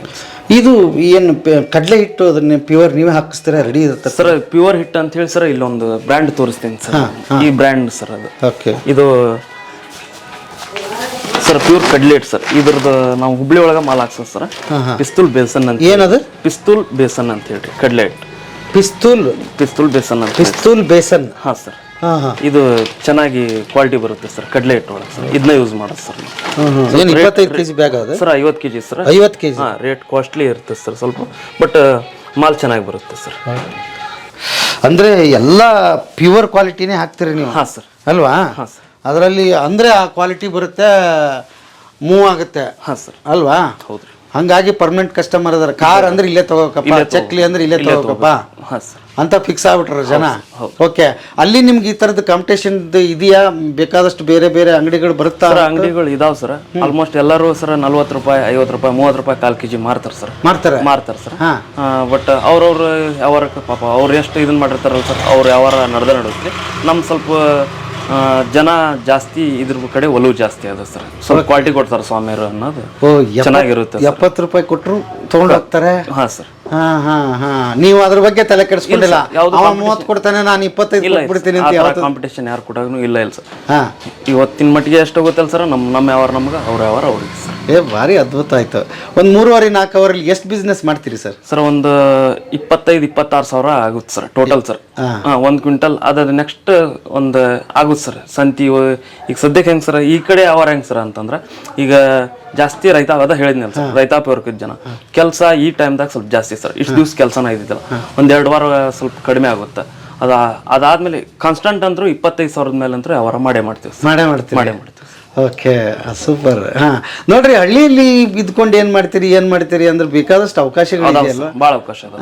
ಇದು ಏನು ಕಡಲೆ ಕಡ್ಲೆ ಹಿಟ್ಟು ಅದನ್ನ ಪ್ಯೂರ್ ನೀವೇ ಹಾಕಿಸ್ತೀರಾ ರೆಡಿ ಇರುತ್ತೆ? ಸರ್ ಪ್ಯೂರ್ ಹಿಟ್ ಅಂತ ಹೇಳಿ ಸರ್ ಇಲ್ಲೊಂದು ಬ್ರ್ಯಾಂಡ್ ತೋರಿಸ್ತೀನಿ ಸರ್ ಈ ಬ್ರ್ಯಾಂಡ್ ಸರ್ ಅದು. ಓಕೆ ಇದು ಸರ್ ಪ್ಯೂರ್ ಕಡ್ಲೆಟ್ ಸರ್. ಇದ್ರದ್ದು ನಾವು ಹುಬ್ಳಿ ಒಳಗೆ ಮಾಲ್ ಹಾಕ್ಸೋದು ಸರ್. ಪಿಸ್ತೂಲ್ ಬೇಸನ್ ಅಂತ ಏನದು? ಪಿಸ್ತೂಲ್ ಬೇಸನ್ ಅಂತ ಹೇಳ್ರಿ ಕಡ್ಲೆಟ್. ಪಿಸ್ತೂಲ್? ಪಿಸ್ತೂಲ್ ಬೇಸನ್ ಅಂತ ಪಿಸ್ತೂಲ್ ಬೇಸನ್? ಹಾಂ ಸರ್. ಇದು ಚೆನ್ನಾಗಿ ಕ್ವಾಲಿಟಿ ಬರುತ್ತೆ ಸರ್ ಕಡ್ಲೆ ಹಿಟ್ಟು ಒಳಗೆ ಸರ್. ಇದನ್ನ ಯೂಸ್ ಮಾಡೋದು ಸರ್ ಏನು ಇಪ್ಪತ್ತೈದು ಕೆಜಿ ಬ್ಯಾಗ್ ಅದು ಸರ್ ಐವತ್ತು ಕೆ ಜಿ ಸರ್. ಐವತ್ತು ಕೆ ಜಿ ಹಾಂ ರೇಟ್ ಕಾಸ್ಟ್ಲಿ ಇರುತ್ತೆ ಸರ್ ಸ್ವಲ್ಪ. ಬಟ್ ಮಾಲ್ ಚೆನ್ನಾಗಿ ಬರುತ್ತೆ ಸರ್. ಅಂದರೆ ಎಲ್ಲ ಪ್ಯೂರ್ ಕ್ವಾಲಿಟಿನೇ ಹಾಕ್ತೀರಿ ನೀವು? ಹಾಂ ಸರ್. ಅಲ್ವಾ? ಹಾಂ ಸರ್. ಅದರಲ್ಲಿ ಅಂದರೆ ಆ ಕ್ವಾಲಿಟಿ ಬರುತ್ತೆ ಮೂವ್ ಆಗುತ್ತೆ. ಹಾಂ ಸರ್. ಅಲ್ವಾ? ಹೌದು ಹಂಗಾಗಿ ಪರ್ಮನೆಂಟ್ ಕಸ್ಟಮರ್ ಅದಾರ. ಕಾರ್ ಅಂದ್ರೆ ಇಲ್ಲೇ ತಗೋಕಪ್ಪ. ಚಕ್ಲಿ ಅಂದ್ರೆ ಇಲ್ಲೇ ತಗೋಕಪ್ಪ. ಅಂತ ಫಿಕ್ಸ್ ಆಗ್ಬಿಟ್ರ ಜನ. ಓಕೆ ಅಲ್ಲಿ ನಿಮ್ಗೆ ಈ ತರದ ಕಾಂಪಿಟೇಷನ್ ಇದೆಯಾ? ಬೇಕಾದಷ್ಟು ಬೇರೆ ಬೇರೆ ಅಂಗಡಿಗಳು ಬರುತ್ತಾ ಅಂಗಡಿಗಳು ಇದಾವೆ ಸರ್. ಆಲ್ಮೋಸ್ಟ್ ಎಲ್ಲರೂ ಸರ್ ನಲ್ವತ್ತು ರೂಪಾಯಿ ಐವತ್ತು ರೂಪಾಯಿ ಮೂವತ್ತು ರೂಪಾಯಿ ಕಾಲ್ ಕೆಜಿ ಮಾರ್ತಾರೆ ಸರ್. ಮಾಡ್ತಾರೆ ಮಾರ್ತಾರೆ ಸರ್. ಹಾ. ಬಟ್ ಅವ್ರವ್ರು ಯಾವ ಪಾಪ ಅವ್ರು ಎಷ್ಟು ಇದನ್ನ ಮಾಡಿರ್ತಾರಲ್ಲ ಸರ್ ಅವ್ರು ಯಾವ ನಡೆದ ನಡುತ್ತೆ ನಮ್ ಸ್ವಲ್ಪ ಜನ ಜಾಸ್ತಿ ಇದ್ರ ಕಡೆ ಒಲವು ಜಾಸ್ತಿ ಅದ ಸರ್. ಸ್ವಲ್ಪ ಕ್ವಾಲಿಟಿ ಕೊಡ್ತಾರೆ ಸ್ವಾಮಿಯರು ಅನ್ನೋದು. ಓ ಚೆನ್ನಾಗಿರುತ್ತೆ. ಎಪ್ಪತ್ತು ರೂಪಾಯಿ ಕೊಟ್ಟರು ತಗೊಂಡು ಹೋಗ್ತಾರೆ? ಹಾಂ ಸರ್. ಹಾ ಹಾ ಹಾ. ನೀವು ಅದ್ರ ಬಗ್ಗೆ ತಲೆ ಕೆಡಿಸ್ಕೊಂಡಿಲ್ಲ. ಯಾವ್ದು ಅವ ಮೂವತ್ತು ಕೊಡ್ತಾನೆ ನಾನು ಇಪ್ಪತ್ತೈದು ಕೊಟ್ಬಿಡ್ತೀನಿ ಅಂತ ಯಾವತ್ತು ಕಾಂಪಿಟೇಷನ್ ಯಾರು ಕೊಟ್ಟಾಗೂ ಇಲ್ಲ ಇಲ್ಲ ಸರ್. ಹಾ. ಇವತ್ತಿನ ಮಟ್ಟಿಗೆ ಎಷ್ಟು ಗೊತ್ತಲ್ಲ ಸರ್ ನಮ್ಮ ನಮ್ಮ ಯಾವ ನಮ್ಗೆ ಅವ್ರ ಯಾವ ಅವ್ರಿಗೆ ಸರ್. ಏ ಭಾರಿ ಅದ್ಭುತ ಆಯ್ತು. ಒಂದು ಮೂರುವರೆ ನಾಲ್ಕು ಅವರಲ್ಲಿ ಎಷ್ಟು ಬಿಸ್ನೆಸ್ ಮಾಡ್ತೀರಿ ಸರ್? ಸರ್ ಒಂದು ಇಪ್ಪತ್ತೈದು ಇಪ್ಪತ್ತಾರು ಸಾವಿರ ಆಗುತ್ತೆ ಸರ್ ಟೋಟಲ್ ಸರ್. ಹಾಂ. ಒಂದು ಕ್ವಿಂಟಲ್ ಅದಾದ ನೆಕ್ಸ್ಟ್ ಒಂದು ಆಗುತ್ತೆ ಸರ್. ಸಂತಿ ಈಗ ಸದ್ಯಕ್ಕೆ ಹೆಂಗೆ ಸರ್ ಈ ಕಡೆ ಅವರ ಹೆಂಗೆ ಸರ್ ಅಂತಂದ್ರೆ ಈಗ ಜಾಸ್ತಿ ರೈತ ಅದ ಹೇಳಿದ್ನಲ್ಲ ಸರ್ ರೈತಾಪಿ ವರ್ಗದ ಜನ. ಕೆಲಸ ಈ ಟೈಮ್ದಾಗ ಸ್ವಲ್ಪ ಜಾಸ್ತಿ ಸರ್ ಇಷ್ಟು ದಿವ್ಸ ಕೆಲಸನ ಇದ್ದಿದ್ದಲ್ಲ. ಒಂದೆರಡು ಎರಡು ವಾರ ಸ್ವಲ್ಪ ಕಡಿಮೆ ಆಗುತ್ತೆ. ಅದ ಅದಾದ್ಮೇಲೆ ಕಾನ್ಸ್ಟಂಟ್ ಅಂದ್ರೂ ಇಪ್ಪತ್ತೈದು ಸಾವಿರದ ಮೇಲೆ ಅಂತೂ ವ್ಯವಹಾರ ಮಾಡೇ ಮಾಡ್ತೀವಿ ಮಾಡೇ ಮಾಡ್ತೀವಿ ಮಾಡೇ ಮಾಡ್ತೀವಿ ಓಕೆ ಸೂಪರ್ ಹಾ ನೋಡ್ರಿ ಹಳ್ಳಿಯಲ್ಲಿ ಇದ್ಕೊಂಡು ಏನು ಮಾಡ್ತೀರಿ ಏನು ಮಾಡ್ತೀರಿ ಅಂದ್ರೆ ಬೇಕಾದಷ್ಟು ಅವಕಾಶಗಳು ಇದೆಯಲ್ವಾ? ಭಾಳ ಅವಕಾಶ ಅದ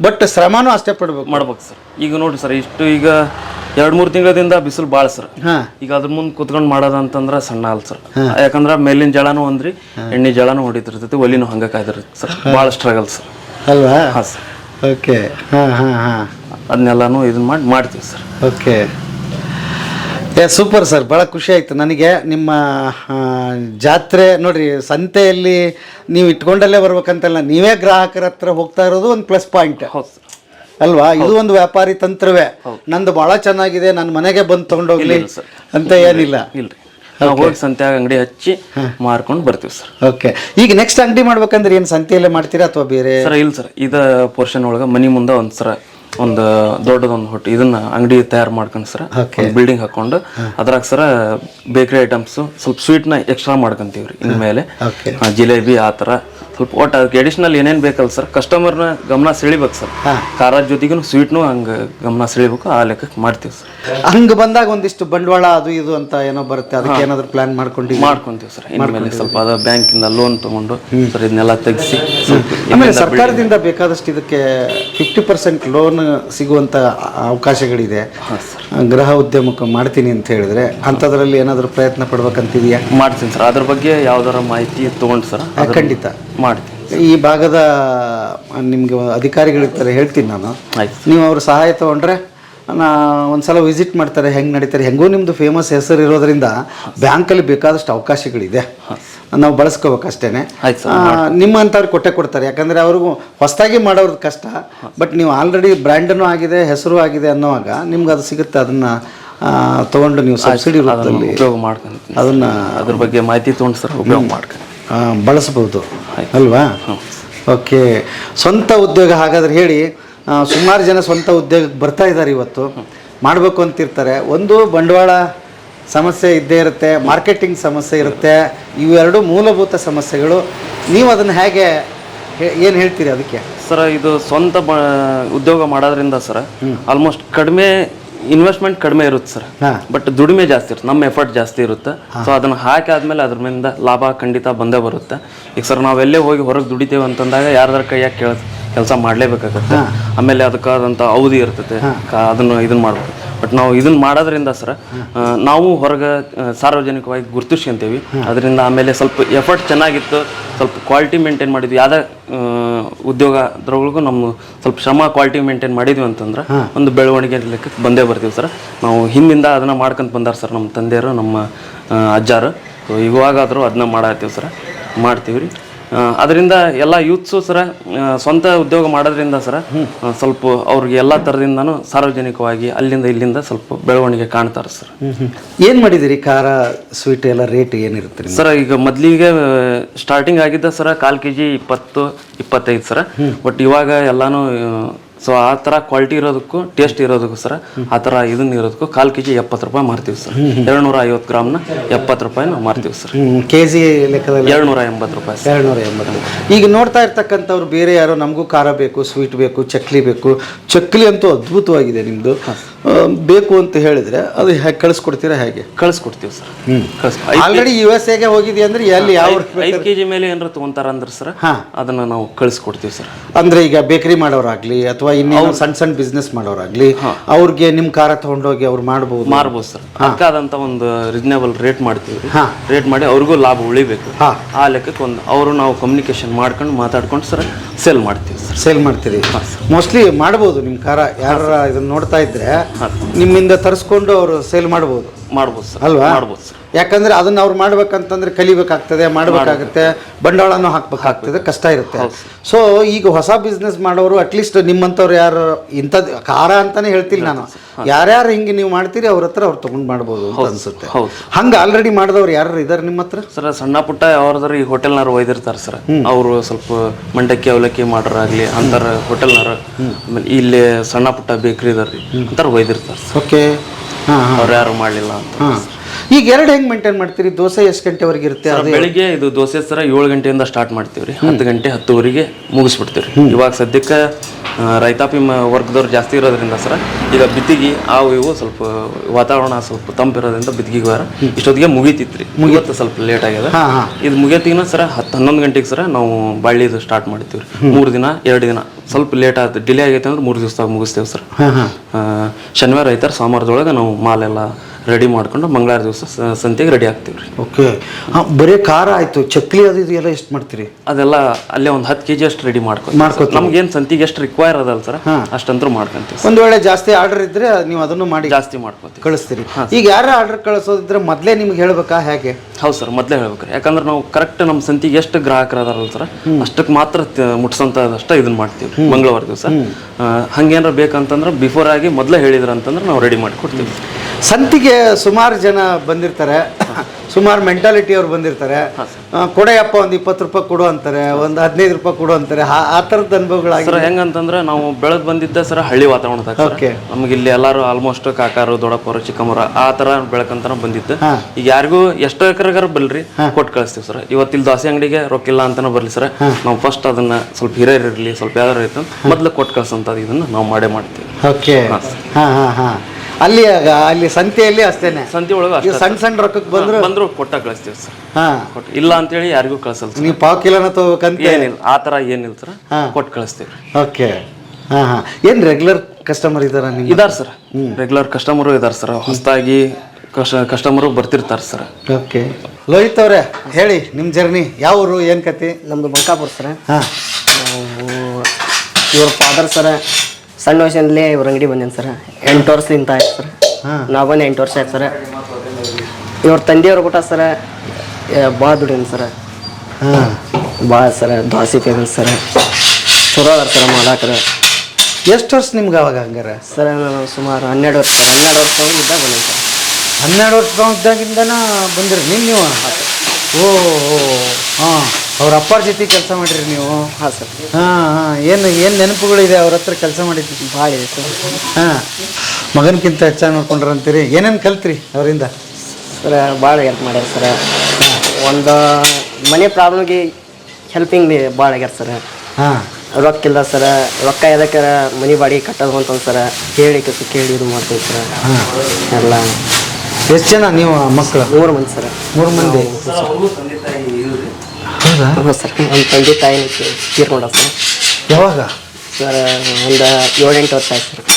ಬಟ್ ಶ್ರಮನೂ ಅಷ್ಟೇ ಪಡ್ಬೇಕು. ಮಾಡ್ಬೇಕು ಸರ್. ಈಗ ನೋಡ್ರಿ ಸರ್ ಇಷ್ಟು ಈಗ ಎರಡ್ ಮೂರು ತಿಂಗಳಿಂದ ಬಿಸಿಲು ಭಾಳ ಸರ್. ಹಾ. ಈಗ ಅದ್ರ ಮುಂದೆ ಕುತ್ಕೊಂಡು ಮಾಡೋದಂತಂದ್ರ ಸಣ್ಣ ಅಲ್ಲ ಸರ್. ಯಾಕಂದ್ರೆ ಮೇಲಿನ ಜಳನೂ ಅಂದ್ರಿ ಎಣ್ಣೆ ಜಳನೂ ಹೊಡಿತಿರ್ತೈತಿ ಒಲಿನೂ ಹಂಗೆ ಕಾಯ್ದಿರುತ್ತೆ ಸರ್. ಭಾಳ ಸ್ಟ್ರಗಲ್ ಸರ್. ಅಲ್ವಾ? ಹಾಂ ಸರ್. ಓಕೆ ಹಾ ಹಾಂ ಹಾಂ. ಅದನ್ನೆಲ್ಲನೂ ಇದನ್ನ ಮಾಡಿ ಮಾಡ್ತೀವಿ ಸರ್. ಓಕೆ ಏ ಸೂಪರ್ ಸರ್ ಭಾಳ ಖುಷಿ ಆಯಿತು. ನನಗೆ ನಿಮ್ಮ ಜಾತ್ರೆ ನೋಡಿರಿ ಸಂತೆಯಲ್ಲಿ ನೀವು ಇಟ್ಕೊಂಡಲ್ಲೇ ಬರ್ಬೇಕಂತಲ್ಲ ನೀವೇ ಗ್ರಾಹಕರ ಹತ್ರ ಹೋಗ್ತಾ ಇರೋದು ಒಂದು ಪ್ಲಸ್ ಪಾಯಿಂಟ್ ಹೌದು ಅಲ್ವಾ? ಇದು ಒಂದು ವ್ಯಾಪಾರಿ ತಂತ್ರವೇ. ನಂದು ಭಾಳ ಚೆನ್ನಾಗಿದೆ. ನನ್ನ ಮನೆಗೆ ಬಂದು ತೊಗೊಂಡೋಗಲಿ. ಅಂತ ಏನಿಲ್ಲ. ಇಲ್ರಿ ನಾವು ಹೋಗಿ ಸಂತೆ ಅಂಗಡಿ ಹಚ್ಚಿ ಮಾರ್ಕೊಂಡು ಬರ್ತೀವಿ ಸರ್ ಓಕೆ ಈಗ ನೆಕ್ಸ್ಟ್ ಅಂಗಡಿ ಮಾಡ್ಬೇಕಂದ್ರೆ ಏನು ಸಂತೆಯಲ್ಲೇ ಮಾಡ್ತೀರಾ ಅಥವಾ ಬೇರೆ? ಸರ್ ಇಲ್ಲ ಸರ್ ಇದು ಪೋರ್ಷನ್ ಒಳಗೆ ಮನೆ ಮುಂದೆ ಒಂದು ಸರ ಒಂದು ದೊಡ್ಡದೊಂದು ಹೊಟ್ಟು ಇದನ್ನ ಅಂಗಡಿ ತಯಾರು ಮಾಡ್ಕೊಂಡ್ ಸರ್ ಒಂದು ಬಿಲ್ಡಿಂಗ್ ಹಾಕೊಂಡು ಅದ್ರಾಗ ಸರ ಬೇಕರಿ ಐಟಮ್ಸ್ ಸ್ವಲ್ಪ ಸ್ವೀಟ್ನ ಎಕ್ಸ್ಟ್ರಾ ಮಾಡ್ಕೊಂತೀವ್ರಿ ಇನ್ಮೇಲೆ ಜಿಲೇಬಿ ಆ ಥರ ಸ್ವಲ್ಪ ಒಟ್ಟು ಅದಕ್ಕೆ ಅಡಿಷ್ನಲ್ ಏನೇನು ಬೇಕಲ್ಲ ಸರ್ ಕಸ್ಟಮರ್ನ ಗಮನ ಸೆಳಿಬೇಕು ಸರ್ ಖಾರದ ಜೊತೆಗೂ ಸ್ವೀಟ್ನು ಹಂಗೆ ಗಮನ ಸೆಳಿಬೇಕು ಆ ಲೆಕ್ಕಕ್ಕೆ ಮಾಡ್ತೀವಿ ಸರ್ ಹಂಗೆ ಬಂದಾಗ ಒಂದಿಷ್ಟು ಬಂಡವಾಳ ಅದು ಇದು ಅಂತ ಏನೋ ಬರುತ್ತೆ ಅದಕ್ಕೆ ಏನಾದರೂ ಪ್ಲಾನ್ ಮಾಡ್ಕೊಂಡು ಮಾಡ್ಕೊಂತೀವಿ ಸರ್ ಇನ್ಮೇಲೆ ಸ್ವಲ್ಪ ಅದ ಬ್ಯಾಂಕಿಂದ ಲೋನ್ ತೊಗೊಂಡು ಸರ್ ಇದನ್ನೆಲ್ಲ ತೆಗಿಸಿ ಆಮೇಲೆ ಸರ್ಕಾರದಿಂದ ಬೇಕಾದಷ್ಟು ಇದಕ್ಕೆ ಫಿಫ್ಟಿ ಪರ್ಸೆಂಟ್ ಲೋನ್ ಸಿಗುವಂಥ ಅವಕಾಶಗಳಿದೆ. ಗೃಹ ಉದ್ಯಮಕ್ಕೆ ಮಾಡ್ತೀನಿ ಅಂತ ಹೇಳಿದ್ರೆ ಅಂಥದ್ರಲ್ಲಿ ಏನಾದರೂ ಪ್ರಯತ್ನ ಪಡ್ಬೇಕಂತಿದೆಯಾ? ಮಾಡ್ತೀನಿ ಸರ್ ಅದ್ರ ಬಗ್ಗೆ ಯಾವ್ದಾರ ಮಾಹಿತಿ ತೊಗೊಂಡು ಸರ್ ಖಂಡಿತ. ಮಾಡ್ತೀನಿ. ಈ ಭಾಗದ ನಿಮಗೆ ಅಧಿಕಾರಿಗಳಿರ್ತಾರೆ ಹೇಳ್ತೀನಿ ನಾನು. ಆಯ್ತು. ನೀವು ಅವ್ರ ಸಹಾಯ ತಗೊಂಡ್ರೆ ನಾ ಒಂದ್ಸಲ ವಿಸಿಟ್ ಮಾಡ್ತಾರೆ ಹೆಂಗೆ ನಡೀತಾರೆ ಹೆಂಗೋ ನಿಮ್ಮದು ಫೇಮಸ್ ಹೆಸರು ಇರೋದ್ರಿಂದ ಬ್ಯಾಂಕಲ್ಲಿ ಬೇಕಾದಷ್ಟು ಅವಕಾಶಗಳಿದೆ. ನಾವು ಬಳಸ್ಕೋಬೇಕಷ್ಟೇ ಆಯ್ತು ಸರ್, ನಿಮ್ಮಂಥವ್ರು ಕೊಟ್ಟೆ ಕೊಡ್ತಾರೆ. ಯಾಕಂದರೆ ಅವ್ರಿಗೂ ಹೊಸದಾಗಿ ಮಾಡೋರ್ದು ಕಷ್ಟ. ಬಟ್ ನೀವು ಆಲ್ರೆಡಿ ಬ್ರ್ಯಾಂಡನ್ನು ಆಗಿದೆ ಹೆಸರು ಆಗಿದೆ ಅನ್ನೋವಾಗ ನಿಮ್ಗೆ ಅದು ಸಿಗುತ್ತೆ ಅದನ್ನು ತೊಗೊಂಡು ನೀವು ಸಬ್ಸಿಡಿ ಅದನ್ನು ರೂಪದಲ್ಲಿ ಉಪಯೋಗ ಮಾಡ್ಕೊಂತೀನಿ ಅದನ್ನು ಅದ್ರ ಬಗ್ಗೆ ಮಾಹಿತಿ ತೊಗೊಂಡು ಸರ್ ಉಪಯೋಗ ಮಾಡ್ಕೊಂಡು ಬಳಸ್ಬೋದು ಅಲ್ವಾ? ಓಕೆ. ಸ್ವಂತ ಉದ್ಯೋಗ ಹಾಗಾದ್ರೆ ಹೇಳಿ ಸುಮಾರು ಜನ ಸ್ವಂತ ಉದ್ಯೋಗಕ್ಕೆ ಬರ್ತಾ ಇದ್ದಾರೆ ಇವತ್ತು. ಮಾಡಬೇಕು ಅಂತಿರ್ತಾರೆ. ಒಂದು ಬಂಡವಾಳ ಸಮಸ್ಯೆ ಇದ್ದೇ ಇರುತ್ತೆ ಮಾರ್ಕೆಟಿಂಗ್ ಸಮಸ್ಯೆ ಇರುತ್ತೆ ಇವೆರಡು ಮೂಲಭೂತ ಸಮಸ್ಯೆಗಳು. ನೀವು ಅದನ್ನು ಹೇಗೆ ಏನು ಹೇಳ್ತೀರಿ ಅದಕ್ಕೆ? ಸರ್ ಇದು ಸ್ವಂತ ಬ ಉದ್ಯೋಗ ಮಾಡೋದ್ರಿಂದ ಸರ್ ಆಲ್ಮೋಸ್ಟ್ ಕಡಿಮೆ ಇನ್ವೆಸ್ಟ್ಮೆಂಟ್ ಕಡಿಮೆ ಇರುತ್ತೆ ಸರ್. ಬಟ್ ದುಡಿಮೆ ಜಾಸ್ತಿ ಇರುತ್ತೆ. ನಮ್ಮ ಎಫರ್ಟ್ ಜಾಸ್ತಿ ಇರುತ್ತೆ. ಸೊ ಅದನ್ನ ಹಾಕಿ ಆದ್ಮೇಲೆ ಅದ್ರ ಮೇಲಿಂದ ಲಾಭ ಖಂಡಿತ ಬಂದೇ ಬರುತ್ತೆ. ಈಗ ಸರ್ ನಾವೆಲ್ಲೇ ಹೋಗಿ ಹೊರಗೆ ದುಡಿತೇವೆ ಅಂತಂದಾಗ ಯಾರ್ದಾರ ಕೈಯಾಗ ಕೇಳ ಕೆಲಸ ಮಾಡಲೇಬೇಕಾಗತ್ತೆ. ಆಮೇಲೆ ಅದಕ್ಕಾದಂಥ ಅವಧಿ ಇರ್ತೈತೆ ಅದನ್ನು ಇದನ್ನ ಮಾಡ್ಬೇಕು. ಬಟ್ ನಾವು ಇದನ್ನ ಮಾಡೋದ್ರಿಂದ ಸರ್ ನಾವು ಹೊರಗೆ ಸಾರ್ವಜನಿಕವಾಗಿ ಗುರುತಿಸ್ಕೊಂತೀವಿ. ಅದರಿಂದ ಆಮೇಲೆ ಸ್ವಲ್ಪ ಎಫರ್ಟ್ ಚೆನ್ನಾಗಿತ್ತು ಸ್ವಲ್ಪ ಕ್ವಾಲಿಟಿ ಮೇಂಟೈನ್ ಮಾಡಿದ್ವಿ. ಯಾವುದೇ ಉದ್ಯೋಗದ್ರೊಳಗೂ ನಮ್ಮ ಸ್ವಲ್ಪ ಶ್ರಮ ಕ್ವಾಲಿಟಿ ಮೇಂಟೈನ್ ಮಾಡಿದ್ವಿ ಅಂತಂದ್ರೆ ಒಂದು ಬೆಳವಣಿಗೆ ಲೆಕ್ಕಕ್ಕೆ ಬಂದೇ ಬರ್ತೀವಿ ಸರ್ ನಾವು ಹಿಂದಿಂದ ಅದನ್ನ ಮಾಡ್ಕೊಂತ ಬಂದಾರ ಸರ್ ನಮ್ಮ ತಂದೆಯರು ನಮ್ಮ ಅಜ್ಜಾರು. ಸೊ ಇವಾಗಾದರೂ ಅದನ್ನ ಮಾಡತ್ತೀವಿ ಸರ್ ಮಾಡ್ತೀವಿ ರೀ ಅದರಿಂದ ಎಲ್ಲ ಯೂತ್ಸು ಸರ ಸ್ವಂತ ಉದ್ಯೋಗ ಮಾಡೋದ್ರಿಂದ ಸರ ಸ್ವಲ್ಪ ಅವ್ರಿಗೆ ಎಲ್ಲ ಥರದಿಂದನೂ ಸಾರ್ವಜನಿಕವಾಗಿ ಅಲ್ಲಿಂದ ಇಲ್ಲಿಂದ ಸ್ವಲ್ಪ ಬೆಳವಣಿಗೆ ಕಾಣ್ತಾರೆ ಸರ್. ಏನು ಮಾಡಿದಿರಿ? ಖಾರ ಸ್ವೀಟ್ ಎಲ್ಲ ರೇಟ್ ಏನಿರುತ್ತೆ? ಸರ್ ಈಗ ಮೊದಲಿಗೆ ಸ್ಟಾರ್ಟಿಂಗ್ ಆಗಿದ್ದ ಸರ ಕಾಲು ಕೆ ಜಿ ಇಪ್ಪತ್ತು ಇಪ್ಪತ್ತೈದು ಸರ. ಬಟ್ ಇವಾಗ ಎಲ್ಲಾನು ಸೊ ಆ ಥರ ಕ್ವಾಲಿಟಿ ಇರೋದಕ್ಕೂ ಟೇಸ್ಟ್ ಇರೋದಕ್ಕೂ ಸರ್ ಆ ಥರ ಇದನ್ನ ಇರೋದಕ್ಕೂ ಕಾಲು ಕೆ ಜಿ ಎಪ್ಪತ್ತು ರೂಪಾಯಿ ಮಾರ್ತೀವಿ ಸರ್. ಎರಡುನೂರ ಐವತ್ತು ಗ್ರಾಮ್ನ ಎಪ್ಪತ್ತು ರೂಪಾಯಿ ನಾವು ಮಾರ್ತೀವಿ ಸರ್. ಕೆ ಜಿ ಲೆಕ್ಕದಲ್ಲಿ? ಎರಡುನೂರ ಎಂಬತ್ತು ರೂಪಾಯಿ ಸರ್. ಎರಡುನೂರ ಎಂಬತ್ತು ಈಗ ನೋಡ್ತಾ ಇರ್ತಕ್ಕಂಥವ್ರು ಬೇರೆ ಯಾರೋ ನಮಗೂ ಖಾರ ಬೇಕು ಸ್ವೀಟ್ ಬೇಕು ಚಕ್ಲಿ ಬೇಕು. ಚಕ್ಲಿ ಅಂತೂ ಅದ್ಭುತವಾಗಿದೆ ನಿಮ್ಮದು ಬೇಕು ಅಂತ ಹೇಳಿದ್ರೆ ಅದು ಹೇಗೆ ಕಳಿಸ್ಕೊಡ್ತೀರಾ ಹೇಗೆ? ಕಳಿಸ್ಕೊಡ್ತೀವಿ ಸರ್. ಆಲ್ರೆಡಿ ಯು ಎಸ್ ಎಗೆ ಹೋಗಿದೆ ಅಂದ್ರೆ ಎಲ್ಲಿ ಯಾವ ಐದು ಕೆ ಜಿ ಮೇಲೆ ಏನಾರ ತೊಗೊಂತಾರ ಅಂದ್ರೆ ಸರ್. ಅದನ್ನ ನಾವು ಕಳಿಸ್ಕೊಡ್ತೀವಿ ಸರ್. ಅಂದ್ರೆ ಈಗ ಬೇಕರಿ ಮಾಡೋರಾಗ್ಲಿ ಅಥವಾ ಇನ್ನೇನು ಸಣ್ಣ ಸಣ್ಣ ಬಿಸ್ನೆಸ್ ಮಾಡೋರಾಗ್ಲಿ ಅವ್ರಿಗೆ ನಿಮ್ಮ ಕಾರ ತಗೊಂಡೋಗಿ ಅವ್ರು ಮಾಡಬಹುದು ಮಾರ್ಬೋದು ಸರ್. ಅದಕ್ಕಾದಂತ ಒಂದು ರೀಸನೇಬಲ್ ರೇಟ್ ಮಾಡ್ತೀವಿ. ರೇಟ್ ಮಾಡಿ ಅವ್ರಿಗೂ ಲಾಭ ಉಳಿಬೇಕು. ಆ ಲೆಕ್ಕಕ್ಕೆ ಒಂದು ಅವರು ನಾವು ಕಮ್ಯುನಿಕೇಶನ್ ಮಾಡ್ಕೊಂಡು ಮಾತಾಡ್ಕೊಂಡು ಸರ್ ಸೇಲ್ ಮಾಡ್ತೀವಿ ಸರ್. ಸೇಲ್ ಮಾಡ್ತೀರಿ. ಮೋಸ್ಟ್ಲಿ ಮಾಡ್ಬೋದು ನಿಮ್ಮ ಕಾರ. ಯಾರ ಇದನ್ನ ನೋಡ್ತಾ ಇದ್ರೆ ನಿಮ್ಮಿಂದ ತರಿಸ್ಕೊಂಡು ಅವರು ಸೇಲ್ ಮಾಡ್ಬೋದು. ಮಾಡ್ಬೋದು ಸರ್. ಅಲ್ವಾ? ಮಾಡ್ಬೋದು ಸರ್. ಯಾಕಂದ್ರೆ ಅದನ್ನ ಅವ್ರು ಮಾಡ್ಬೇಕಂತಂದ್ರೆ ಕಲಿಬೇಕಾಗ್ತದೆ ಮಾಡಬೇಕಾಗುತ್ತೆ ಬಂಡವಾಳನೂ ಹಾಕ್ಬೇಕಾಗ್ತದೆ ಕಷ್ಟ ಇರುತ್ತೆ. ಸೊ ಈಗ ಹೊಸ ಬಿಸ್ನೆಸ್ ಮಾಡೋರು ಅಟ್ಲೀಸ್ಟ್ ನಿಮ್ಮಂಥವ್ರು ಯಾರು ಇಂಥದ್ದು ಖಾರ ಅಂತಾನೆ ಹೇಳ್ತಿಲ್ಲ ನಾನು. ಯಾರ್ಯಾರು ಹಿಂಗೆ ನೀವು ಮಾಡ್ತೀರಿ ಅವ್ರ ಹತ್ರ ಅವ್ರು ತಗೊಂಡ್ ಮಾಡ್ಬೋದು ಅಂತ ಅನ್ಸುತ್ತೆ. ಹಂಗೆ ಆಲ್ರೆಡಿ ಮಾಡಿದವ್ರು ಯಾರು ಇದಾರೆ ನಿಮ್ಮ ಹತ್ರ? ಸರ್ ಸಣ್ಣ ಪುಟ್ಟ ಯಾವ್ದಾರು ಈ ಹೋಟೆಲ್ನಾರು ಒಯ್ದಿರ್ತಾರೆ ಸರ್. ಅವರು ಸ್ವಲ್ಪ ಮಂಡಕ್ಕಿ ಅವಲಕ್ಕಿ ಮಾಡೋರಾಗಲಿ ಅಂತಾರ ಹೋಟೆಲ್ನಾರ ಇಲ್ಲಿ ಸಣ್ಣ ಪುಟ್ಟ ಬೇಕ್ರಿ ಇದಾರ್ರಿ ಅಂತಾರ ಒಯ್ದಿರ್ತಾರೆ ಓಕೆ ಅವ್ರು ಯಾರು ಮಾಡಲಿಲ್ಲ ಅಂತ. ಹಾಂ. ಈಗ ಎರಡು ಹೆಂಗ್ ಮೇಂಟೈನ್ ಮಾಡ್ತೀರಿ? ದೋಸೆ ಎಷ್ಟು ಗಂಟೆವರೆಗೆ ಇರುತ್ತೆ? ಸರ್, ಅದು ಬೆಳಿಗ್ಗೆ ಇದು ದೋಸೆ ಸರ ಏಳು ಗಂಟೆಯಿಂದ ಸ್ಟಾರ್ಟ್ ಮಾಡ್ತೀವಿ ರೀ ಹತ್ತು ಗಂಟೆ ಹತ್ತುವರೆಗೆ ಮುಗಿಸ್ಬಿಡ್ತೀವಿ ರೀ ಇವಾಗ ಸದ್ಯಕ್ಕೆ ಆ, ರೈತಾಪಿ ಮ- ವರ್ಗದವ್ರು ಜಾಸ್ತಿ ಇರೋದ್ರಿಂದ ಸರ ಈಗ ಬಿತ್ತಿಗೆ ಆ ಇವು ಸ್ವಲ್ಪ ವಾತಾವರಣ ಸ್ವಲ್ಪ ತಂಪಿರೋದ್ರಿಂದ ಬಿತ್ತಿಗೆ ವಾರ ಇಷ್ಟೊತ್ತಿಗೆ ಮುಗೀತಿತ್ತು ರೀ ಇವತ್ತು ಸ್ವಲ್ಪ ಲೇಟ್ ಆಗ್ಯದ. ಹಾ, ಹಾಂ. ಇದು ಮುಗಿಯತ್ತಿನ ಸರ ಹತ್ತು ಹನ್ನೊಂದು ಗಂಟೆಗೆ ಸರ ನಾವು ಬಳ್ಳಿದು ಸ್ಟಾರ್ಟ್ ಮಾಡ್ತೀವಿ ರೀ ಮೂರು ದಿನ ಎರಡು ದಿನ. ಸ್ವಲ್ಪ ಲೇಟ್ ಆಯ್ತು ಡಿಲೇ ಆಗೈತೆ ಅಂದ್ರೆ ಮೂರು ದಿವಸದಾಗ ಮುಗಿಸ್ತೇವೆ ಸರ್. ಹಾಂ ಹಾಂ. ಶನಿವಾರ ಐತಾರ ಸೋಮವಾರದೊಳಗೆ ನಾವು ಮಾಲೆಲ್ಲ ರೆಡಿ ಮಾಡ್ಕೊಂಡು ಮಂಗಳವಾರ ದಿವಸ ಸಂತೆಗೆ ರೆಡಿ ಆಗ್ತೀವಿ ರೀ. ಓಕೆ. ಹಾಂ ಬರೀ ಖಾರ ಆಯಿತು. ಚಕ್ಲಿ ಅದು ಇದು ಎಲ್ಲ ಎಷ್ಟು ಮಾಡ್ತೀರಿ? ಅದೆಲ್ಲ ಅಲ್ಲೇ ಒಂದು ಹತ್ತು ಕೆ ಜಿ ಅಷ್ಟು ರೆಡಿ ಮಾಡ್ಕೊ ಮಾಡ್ಕೊತೀವಿ. ನಮ್ಗೇನು ಸಂತಿಗೆ ಎಷ್ಟು ರಿಕ್ವೈರ್ ಅದಲ್ಲ ಸರ್. ಅಷ್ಟಂತೂ ಮಾಡ್ಕೊಂತೀವಿ ಸರ್. ಒಂದು ವೇಳೆ ಜಾಸ್ತಿ ಆರ್ಡರ್ ಇದ್ರೆ ನೀವು ಅದನ್ನು ಮಾಡಿ ಜಾಸ್ತಿ ಮಾಡ್ಕೊತೀವಿ. ಕಳಿಸ್ತೀರಿ. ಈಗ ಯಾರು ಆರ್ಡರ್ ಕಳಿಸೋದಿದ್ರೆ ಮೊದಲೇ ನಿಮ್ಗೆ ಹೇಳ್ಬೇಕಾ ಹೇಗೆ? ಹೌದು ಸರ್ ಮೊದಲೇ ಹೇಳ್ಬೇಕ್ರಿ ಯಾಕಂದ್ರೆ ನಾವು ಕರೆಕ್ಟ್ ನಮ್ಮ ಸಂತಿಗೆ ಎಷ್ಟು ಗ್ರಾಹಕರು ಅದಾರಲ್ಲ ಸರ್ ಅಷ್ಟಕ್ಕೆ ಮಾತ್ರ ತ- ಇದನ್ನು ಇದನ್ನ ಮಾಡ್ತೀವಿ ಮಂಗಳವಾರ ದಿವಸ. ಹಂಗೇನಾರ ಬೇಕಂತಂದ್ರೆ ಬಿಫೋರ್ ಆಗಿ ಮೊದಲೇ ಹೇಳಿದ್ರ ಅಂತಂದ್ರೆ ನಾವು ರೆಡಿ ಮಾಡಿ ಕೊಡ್ತೀವಿ. ಸಂತಿಗೆ ಸುಮಾರು ಜನ ಬಂದಿರ್ತಾರೆ. ಸುಮಾರು ಮೆಂಟಾಲಿಟಿ ಅವ್ರು ಬಂದಿರ್ತಾರೆ. ಕೊಡೆಯಪ್ಪ ಒಂದು ಇಪ್ಪತ್ತು ರೂಪಾಯಿ ಕೊಡು ಅಂತಾರೆ ಒಂದು ಹದಿನೈದು ರೂಪಾಯಿ ಕೊಡು ಅಂತಾರೆ. ಆ- ಥರದ ಅನುಭವಗಳಾಗಿ ಸರ್ ಹೆಂಗಂತಂದ್ರೆ ನಾವು ಬೆಳೆದ್ ಬಂದಿದ್ದ ಸರ್ ಹಳ್ಳಿ ವಾತಾವರಣದಾಗ ಓಕೆ. ನಮಗೆ ಇಲ್ಲಿ ಎಲ್ಲಾರು ಆಲ್ಮೋಸ್ಟ್ ಕಾಕಾರು ದೊಡ್ಡಪ್ಪರು ಚಿಕ್ಕಮ್ಮರ ಆ ತರ ಬೆಳಕಂತನ ಬಂದಿದ್ದು. ಈಗ ಯಾರಿಗೂ ಎಷ್ಟು ಎಕರೆಗಾರ ಬಲ್ರಿ ಕೊಟ್ಟು ಕಳಿಸ್ತೀವಿ ಸರ್. ಇವತ್ತು ಇಲ್ಲಿ ದೋಸೆ ಅಂಗಡಿಗೆ ರೊಕ್ಕಿಲ್ಲ ಅಂತಾನೆ ಬರ್ಲಿ ಸರ್. ನಾವು ಫಸ್ಟ್ ಅದನ್ನ ಸ್ವಲ್ಪ ಹಿರಿಯರ್ ಇರಲಿ ಸ್ವಲ್ಪ ಯಾವ್ದಾರು ಇತ್ತು ಮೊದ್ಲು ಕೊಟ್ಟು ಕಳ್ಸಂತ ಇದನ್ನ ನಾವು ಮಾಡೇ ಮಾಡ್ತೀವಿ. ಓಕೆ. ಹಾಂ ಹಾಂ ಹಾಂ. ಅಲ್ಲಿ ಆಗ ಅಲ್ಲಿ ಸಂತೆಯಲ್ಲಿ ಅಷ್ಟೇನೆ. ಸಂತೆ ಒಳಗೆ ಸಣ್ಣ ಸಣ್ಣ ರೊಕ್ಕಕ್ಕೆ ಬಂದ್ರು ಬಂದ್ರು ಕೊಟ್ಟ ಕಳಿಸ್ತೀವಿ ಸರ್. ಹಾಂ. ಕೊಟ್ಟು ಇಲ್ಲ ಅಂತೇಳಿ ಯಾರಿಗೂ ಕಳ್ಸಲ್ಲ ಸರ್. ನೀವು ಪಾವ್ ಕಿಲೋನ ತಗೋಬೇಕಂತ ಏನಿಲ್ಲ ಆ ಥರ ಏನಿಲ್ಲ ಸರ್. ಕೊಟ್ಟು ಕಳಿಸ್ತೀವಿ. ಓಕೆ. ಹಾಂ ಹಾಂ. ಏನು ರೆಗ್ಯುಲರ್ ಕಸ್ಟಮರ್ ಇದಾರ ನಿಮ್ಗೆ ಇದಾರೆ ಸರ್. ರೆಗ್ಯುಲರ್ ಕಸ್ಟಮರು ಇದಾರೆ ಸರ್. ಹೊಸದಾಗಿ ಕಸ್ಟಮರು ಬರ್ತಿರ್ತಾರೆ ಸರ್. ಓಕೆ. ಲೋಹಿತ್ ಅವರೇ ಹೇಳಿ ನಿಮ್ಮ ಜರ್ನಿ ಯಾವ ಊರು ಏನು ಕತಿ? ನಮ್ಮದು ಬಂಕಾಪುರ ಸರ್. ಹಾಂ. ಇವ್ರ ಫಾದರ್ ಸರ. ಸಣ್ಣ ವಯಸ್ಸಿನಲ್ಲೇ ಇವ್ರ ಅಂಗಡಿ ಬಂದೇನು ಸರ್. ಎಂಟು ವರ್ಷದಿಂದ ಆಯ್ತು ಸರ್. ನಾವು ಬಂದು ಎಂಟು ವರ್ಷ ಆಯ್ತು ಸರ್. ಇವ್ರ ತಂದೆಯವ್ರು ಕೂಡ ಸರ ಭಾಳ ದುಡಿಯನ್ ಸರ. ಹಾಂ. ಭಾಳ ಸರ ದೋಸೆ ಫೇಮಸ್ ಸರ್. ಚಲೋ ಅದಾರ ಸರ ಮಾಡಾಕರ ಎಷ್ಟು ವರ್ಷ ನಿಮ್ಗೆ ಅವಾಗ ಹಂಗಾರೆ? ಸರ್ ನಾನು ಸುಮಾರು ಹನ್ನೆರಡು ವರ್ಷ ಸರ್ ಹನ್ನೆರಡು ವರ್ಷ ಇದ್ದಾಗ ಬಂದೇನು ಸರ್. ಹನ್ನೆರಡು ವರ್ಷದಾಗಿಂದನ ಬಂದಿರಿ ನೀವು ನೀವು? ಓ ಓ ಹಾಂ. ಅವ್ರ ಅಪ್ಪಾರ ಜೊತೆ ಕೆಲಸ ಮಾಡಿರಿ ನೀವು? ಹಾಂ ಸರ್. ಹಾಂ ಹಾಂ. ಏನು ಏನು ನೆನಪುಗಳಿದೆ ಅವ್ರ ಹತ್ರ ಕೆಲಸ ಮಾಡಿದ್ದು? ಭಾಳ ಇದೆ ಸರ್. ಹಾಂ. ಮಗನಕ್ಕಿಂತ ಹೆಚ್ಚಾಗಿ ನೋಡ್ಕೊಂಡ್ರ ಅಂತೀರಿ ಏನೇನು ಕಲ್ತ್ರಿ ಅವರಿಂದ? ಸರ ಭಾಳ ಹೆಲ್ಪ್ ಮಾಡ್ಯಾರ ಸರ. ಒಂದು ಮನೆ ಪ್ರಾಬ್ಲಮ್ಗೆ ಹೆಲ್ಪಿಂಗ್ ಬಿ ಭಾಳ ಆಗ್ಯಾರ ಸರ. ಹಾಂ. ರೊಕ್ಕ ಇಲ್ಲ ಸರ. ರೊಕ್ಕ ಎದಕ್ಕೆ ಮನೆ ಬಾಡಿಗೆ ಕಟ್ಟೋದು ಅಂತಂದು ಸರ. ಕೇಳಿ ಕಸ ಕೇಳಿ ಇದು ಮಾಡ್ತೀವಿ ಸರ. ಎಲ್ಲ. ಎಷ್ಟು ಜನ ನೀವು ಮಕ್ಕಳು ಮೂರು ಮಂದಿ ಸರ್. ಮೂರು ಮಂದಿ. ಹೌದಾ? ಹ್ಞೂ ಸರ್ ನಮ್ಮ ತಂದೆ ತಾಯಿನ ತೀರ್ಕೊಂಡ ಸರ್ ಯಾವಾಗ? ಸರ್ ಒಂದು ಏಳೆಂಟು ವರ್ಷ ಆಯ್ತು ಸರ್.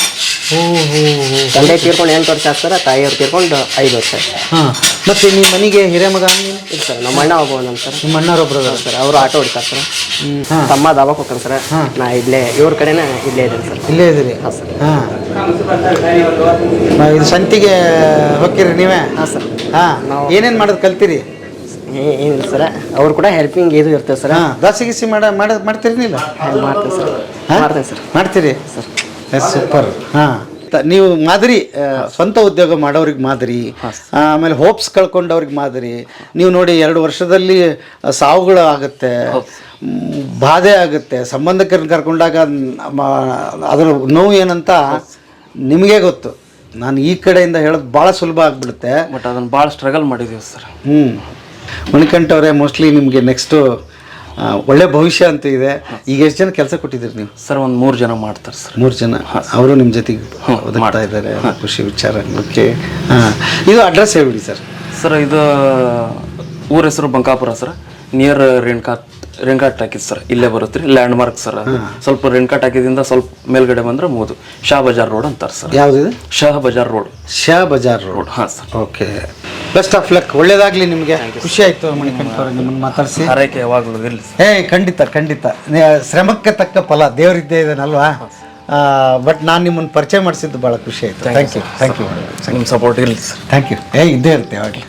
ಓ ಹೋ ಹೋ ತಂದೆ ತೀರ್ಕೊಂಡು ಎಂಟು ವರ್ಷ ಆಗ್ತಾರ ತಾಯಿಯವ್ರು ತೀರ್ಕೊಂಡು ಐದು ವರ್ಷ ಆಯ್ತು. ಹಾಂ ಮತ್ತೆ ನಿಮ್ಮ ಮನೆಗೆ ಹಿರೇಮಗ ನೀನು? ಇಲ್ಲ ಸರ್ ನಮ್ಮ ಅಣ್ಣ ಒಬ್ಬ ನಮ್ಮ ಸರ್. ನಿಮ್ಮ ಅಣ್ಣರೊಬ್ರು ಅದಾರ ಸರ್ ಅವರು ಆಟೋ ಹೊಡಿತಾರೆ ಸರ್. ತಮ್ಮ ದಾಬಾಕ್ ಹೋಗ್ತಾನೆ ಸರ್. ನಾ ಇಲ್ಲೇ ಇವ್ರ ಕಡೆನೇ ಇಲ್ಲೇ ಇದ್ದೀನಿ ಸರ್. ಇಲ್ಲೇ ಇದ್ದೀರಿ? ಹಾಂ ಸರ್. ಹಾಂ. ಇದು ಸಂತಿಗೆ ಹೋಗ್ತೀರಿ ನೀವೇ? ಹಾಂ ಸರ್. ಹಾಂ ಏನೇನು ಮಾಡೋದು ಕಲ್ತೀರಿ? ಏನಿಲ್ಲ ಸರ್ ಅವ್ರು ಕೂಡ ಹೆಲ್ಪಿಂಗ್ ಇದು ಇರ್ತೇವೆ ಸರ್. ಹಾಂ ದೋಸೆ ಗಿಸಿ ಮಾಡ ಮಾಡ ಮಾಡ್ತೀರಿ ನೀವು ಮಾಡ್ತೇನೆ ಸರ್. ಹಾಂ? ಮಾಡ್ತೇನೆ ಸರ್. ಮಾಡ್ತೀರಿ? ಸರ್. ಸೂಪರ್ ಹಾಂ. ನೀವು ಮಾದರಿ ಆ, ಸ್ವಂತ ಉದ್ಯೋಗ ಮಾಡೋರಿಗೆ ಮಾದರಿ ಆಮೇಲೆ ಹೋಪ್ಸ್ ಕಳ್ಕೊಂಡವ್ರಿಗೆ ಮಾದರಿ. ನೀವು ನೋಡಿ ಎರಡು ವರ್ಷದಲ್ಲಿ ಆ, ಸಾವುಗಳು ಆಗುತ್ತೆ ಮ್, ಬಾಧೆ ಆಗುತ್ತೆ. ಸಂಬಂಧಿಕರನ್ನ ಕರ್ಕೊಂಡಾಗ ಮ- ಅದರ ನೋವು ಏನಂತ ನಿಮಗೆ ಗೊತ್ತು. ನಾನು ಈ ಕಡೆಯಿಂದ ಹೇಳೋದು ಭಾಳ ಸುಲಭ ಆಗಿಬಿಡುತ್ತೆ. ಬಟ್ ಅದನ್ನ ಭಾಳ ಸ್ಟ್ರಗಲ್ ಮಾಡಿದೀವಿ ಸರ್. ಹ್ಞೂ ಮಣಿಕಂಠ ಅವರೇ ಮೋಸ್ಟ್ಲಿ ನಿಮಗೆ ನೆಕ್ಸ್ಟು ಒಳ್ಳೆ ಭವಿಷ್ಯ ಅಂತ ಇದೆ. ಈಗ ಎಷ್ಟು ಜನ ಕೆಲಸ ಕೊಟ್ಟಿದ್ದೀರಿ ನೀವು? ಸರ್ ಒಂದು ಮೂರು ಜನ ಮಾಡ್ತಾರೆ ಸರ್. ಮೂರು ಜನ? ಅವರು ನಿಮ್ಮ ಜೊತೆಗೆ ಮಾಡ್ತಾ ಇದ್ದಾರೆ ಖುಷಿ ವಿಚಾರ. ಓಕೆ ಹಾಂ. ಇದು ಅಡ್ರೆಸ್ ಹೇಳ್ಬಿಡಿ ಸರ್. ಸರ್ ಇದು ಊರ ಹೆಸರು ಬಂಕಾಪುರ ಸರ್. ನಿಯರ್ ರೇಣ್ಕಾಟ್ ರೇಣ್ಕಾಟ್ ಹಾಕಿದ್ ಸರ್ ಇಲ್ಲೇ ಬರುತ್ತೆ ರೀ ಲ್ಯಾಂಡ್ ಮಾರ್ಕ್ ಸರ್ ಅದು ಸ್ವಲ್ಪ ರೇಣ್ಕಾಟ್ ಹಾಕಿದಿಂದ ಸ್ವಲ್ಪ ಮೇಲ್ಗಡೆ ಬಂದ್ರೆ ಮೂದು ಶಾ ಬಜಾರ್ ರೋಡ್ ಅಂತಾರೆ ಸರ್ ಯಾವುದಿದೆ ಶಾ ಬಜಾರ್ ರೋಡ್. ಶಾ ಬಜಾರ್ ರೋಡ್. ಹಾಂ sir okay. Best of luck ಒಳ್ಳೇದಾಗ್ಲಿ ನಿಮಗೆ. ಖುಷಿ ಆಯ್ತು ಮಣಿಕಂಠ ಅವರೇ ನಿಮ್ಮನ್ನು ಮಾತಾಡಿಸಿ. ಹರಕೆ ಯಾವಾಗಲೂ ಇರಲಿ ಏ ಖಂಡಿತ ಖಂಡಿತ. ನೇ- ಶ್ರಮಕ್ಕೆ ತಕ್ಕ ಫಲ ದೇವರಿದ್ದೇ ಇದ್ದಾನಲ್ವಾ ಬಟ್ ನಾನು ನಿಮ್ಮನ್ನು ಪರಿಚಯ ಮಾಡಿಸಿದ್ದು ಭಾಳ ಖುಷಿ ಆಯಿತು. ಥ್ಯಾಂಕ್ ಯು ಥ್ಯಾಂಕ್ ಯು ನಿಮ್ಮ ಸಪೋರ್ಟ್ ಇರಲಿ ಸರ್ ಥ್ಯಾಂಕ್ ಯು ಏ ಇದ್ದೇ ಇರುತ್ತೆ ಯಾವಾಗಲೂ.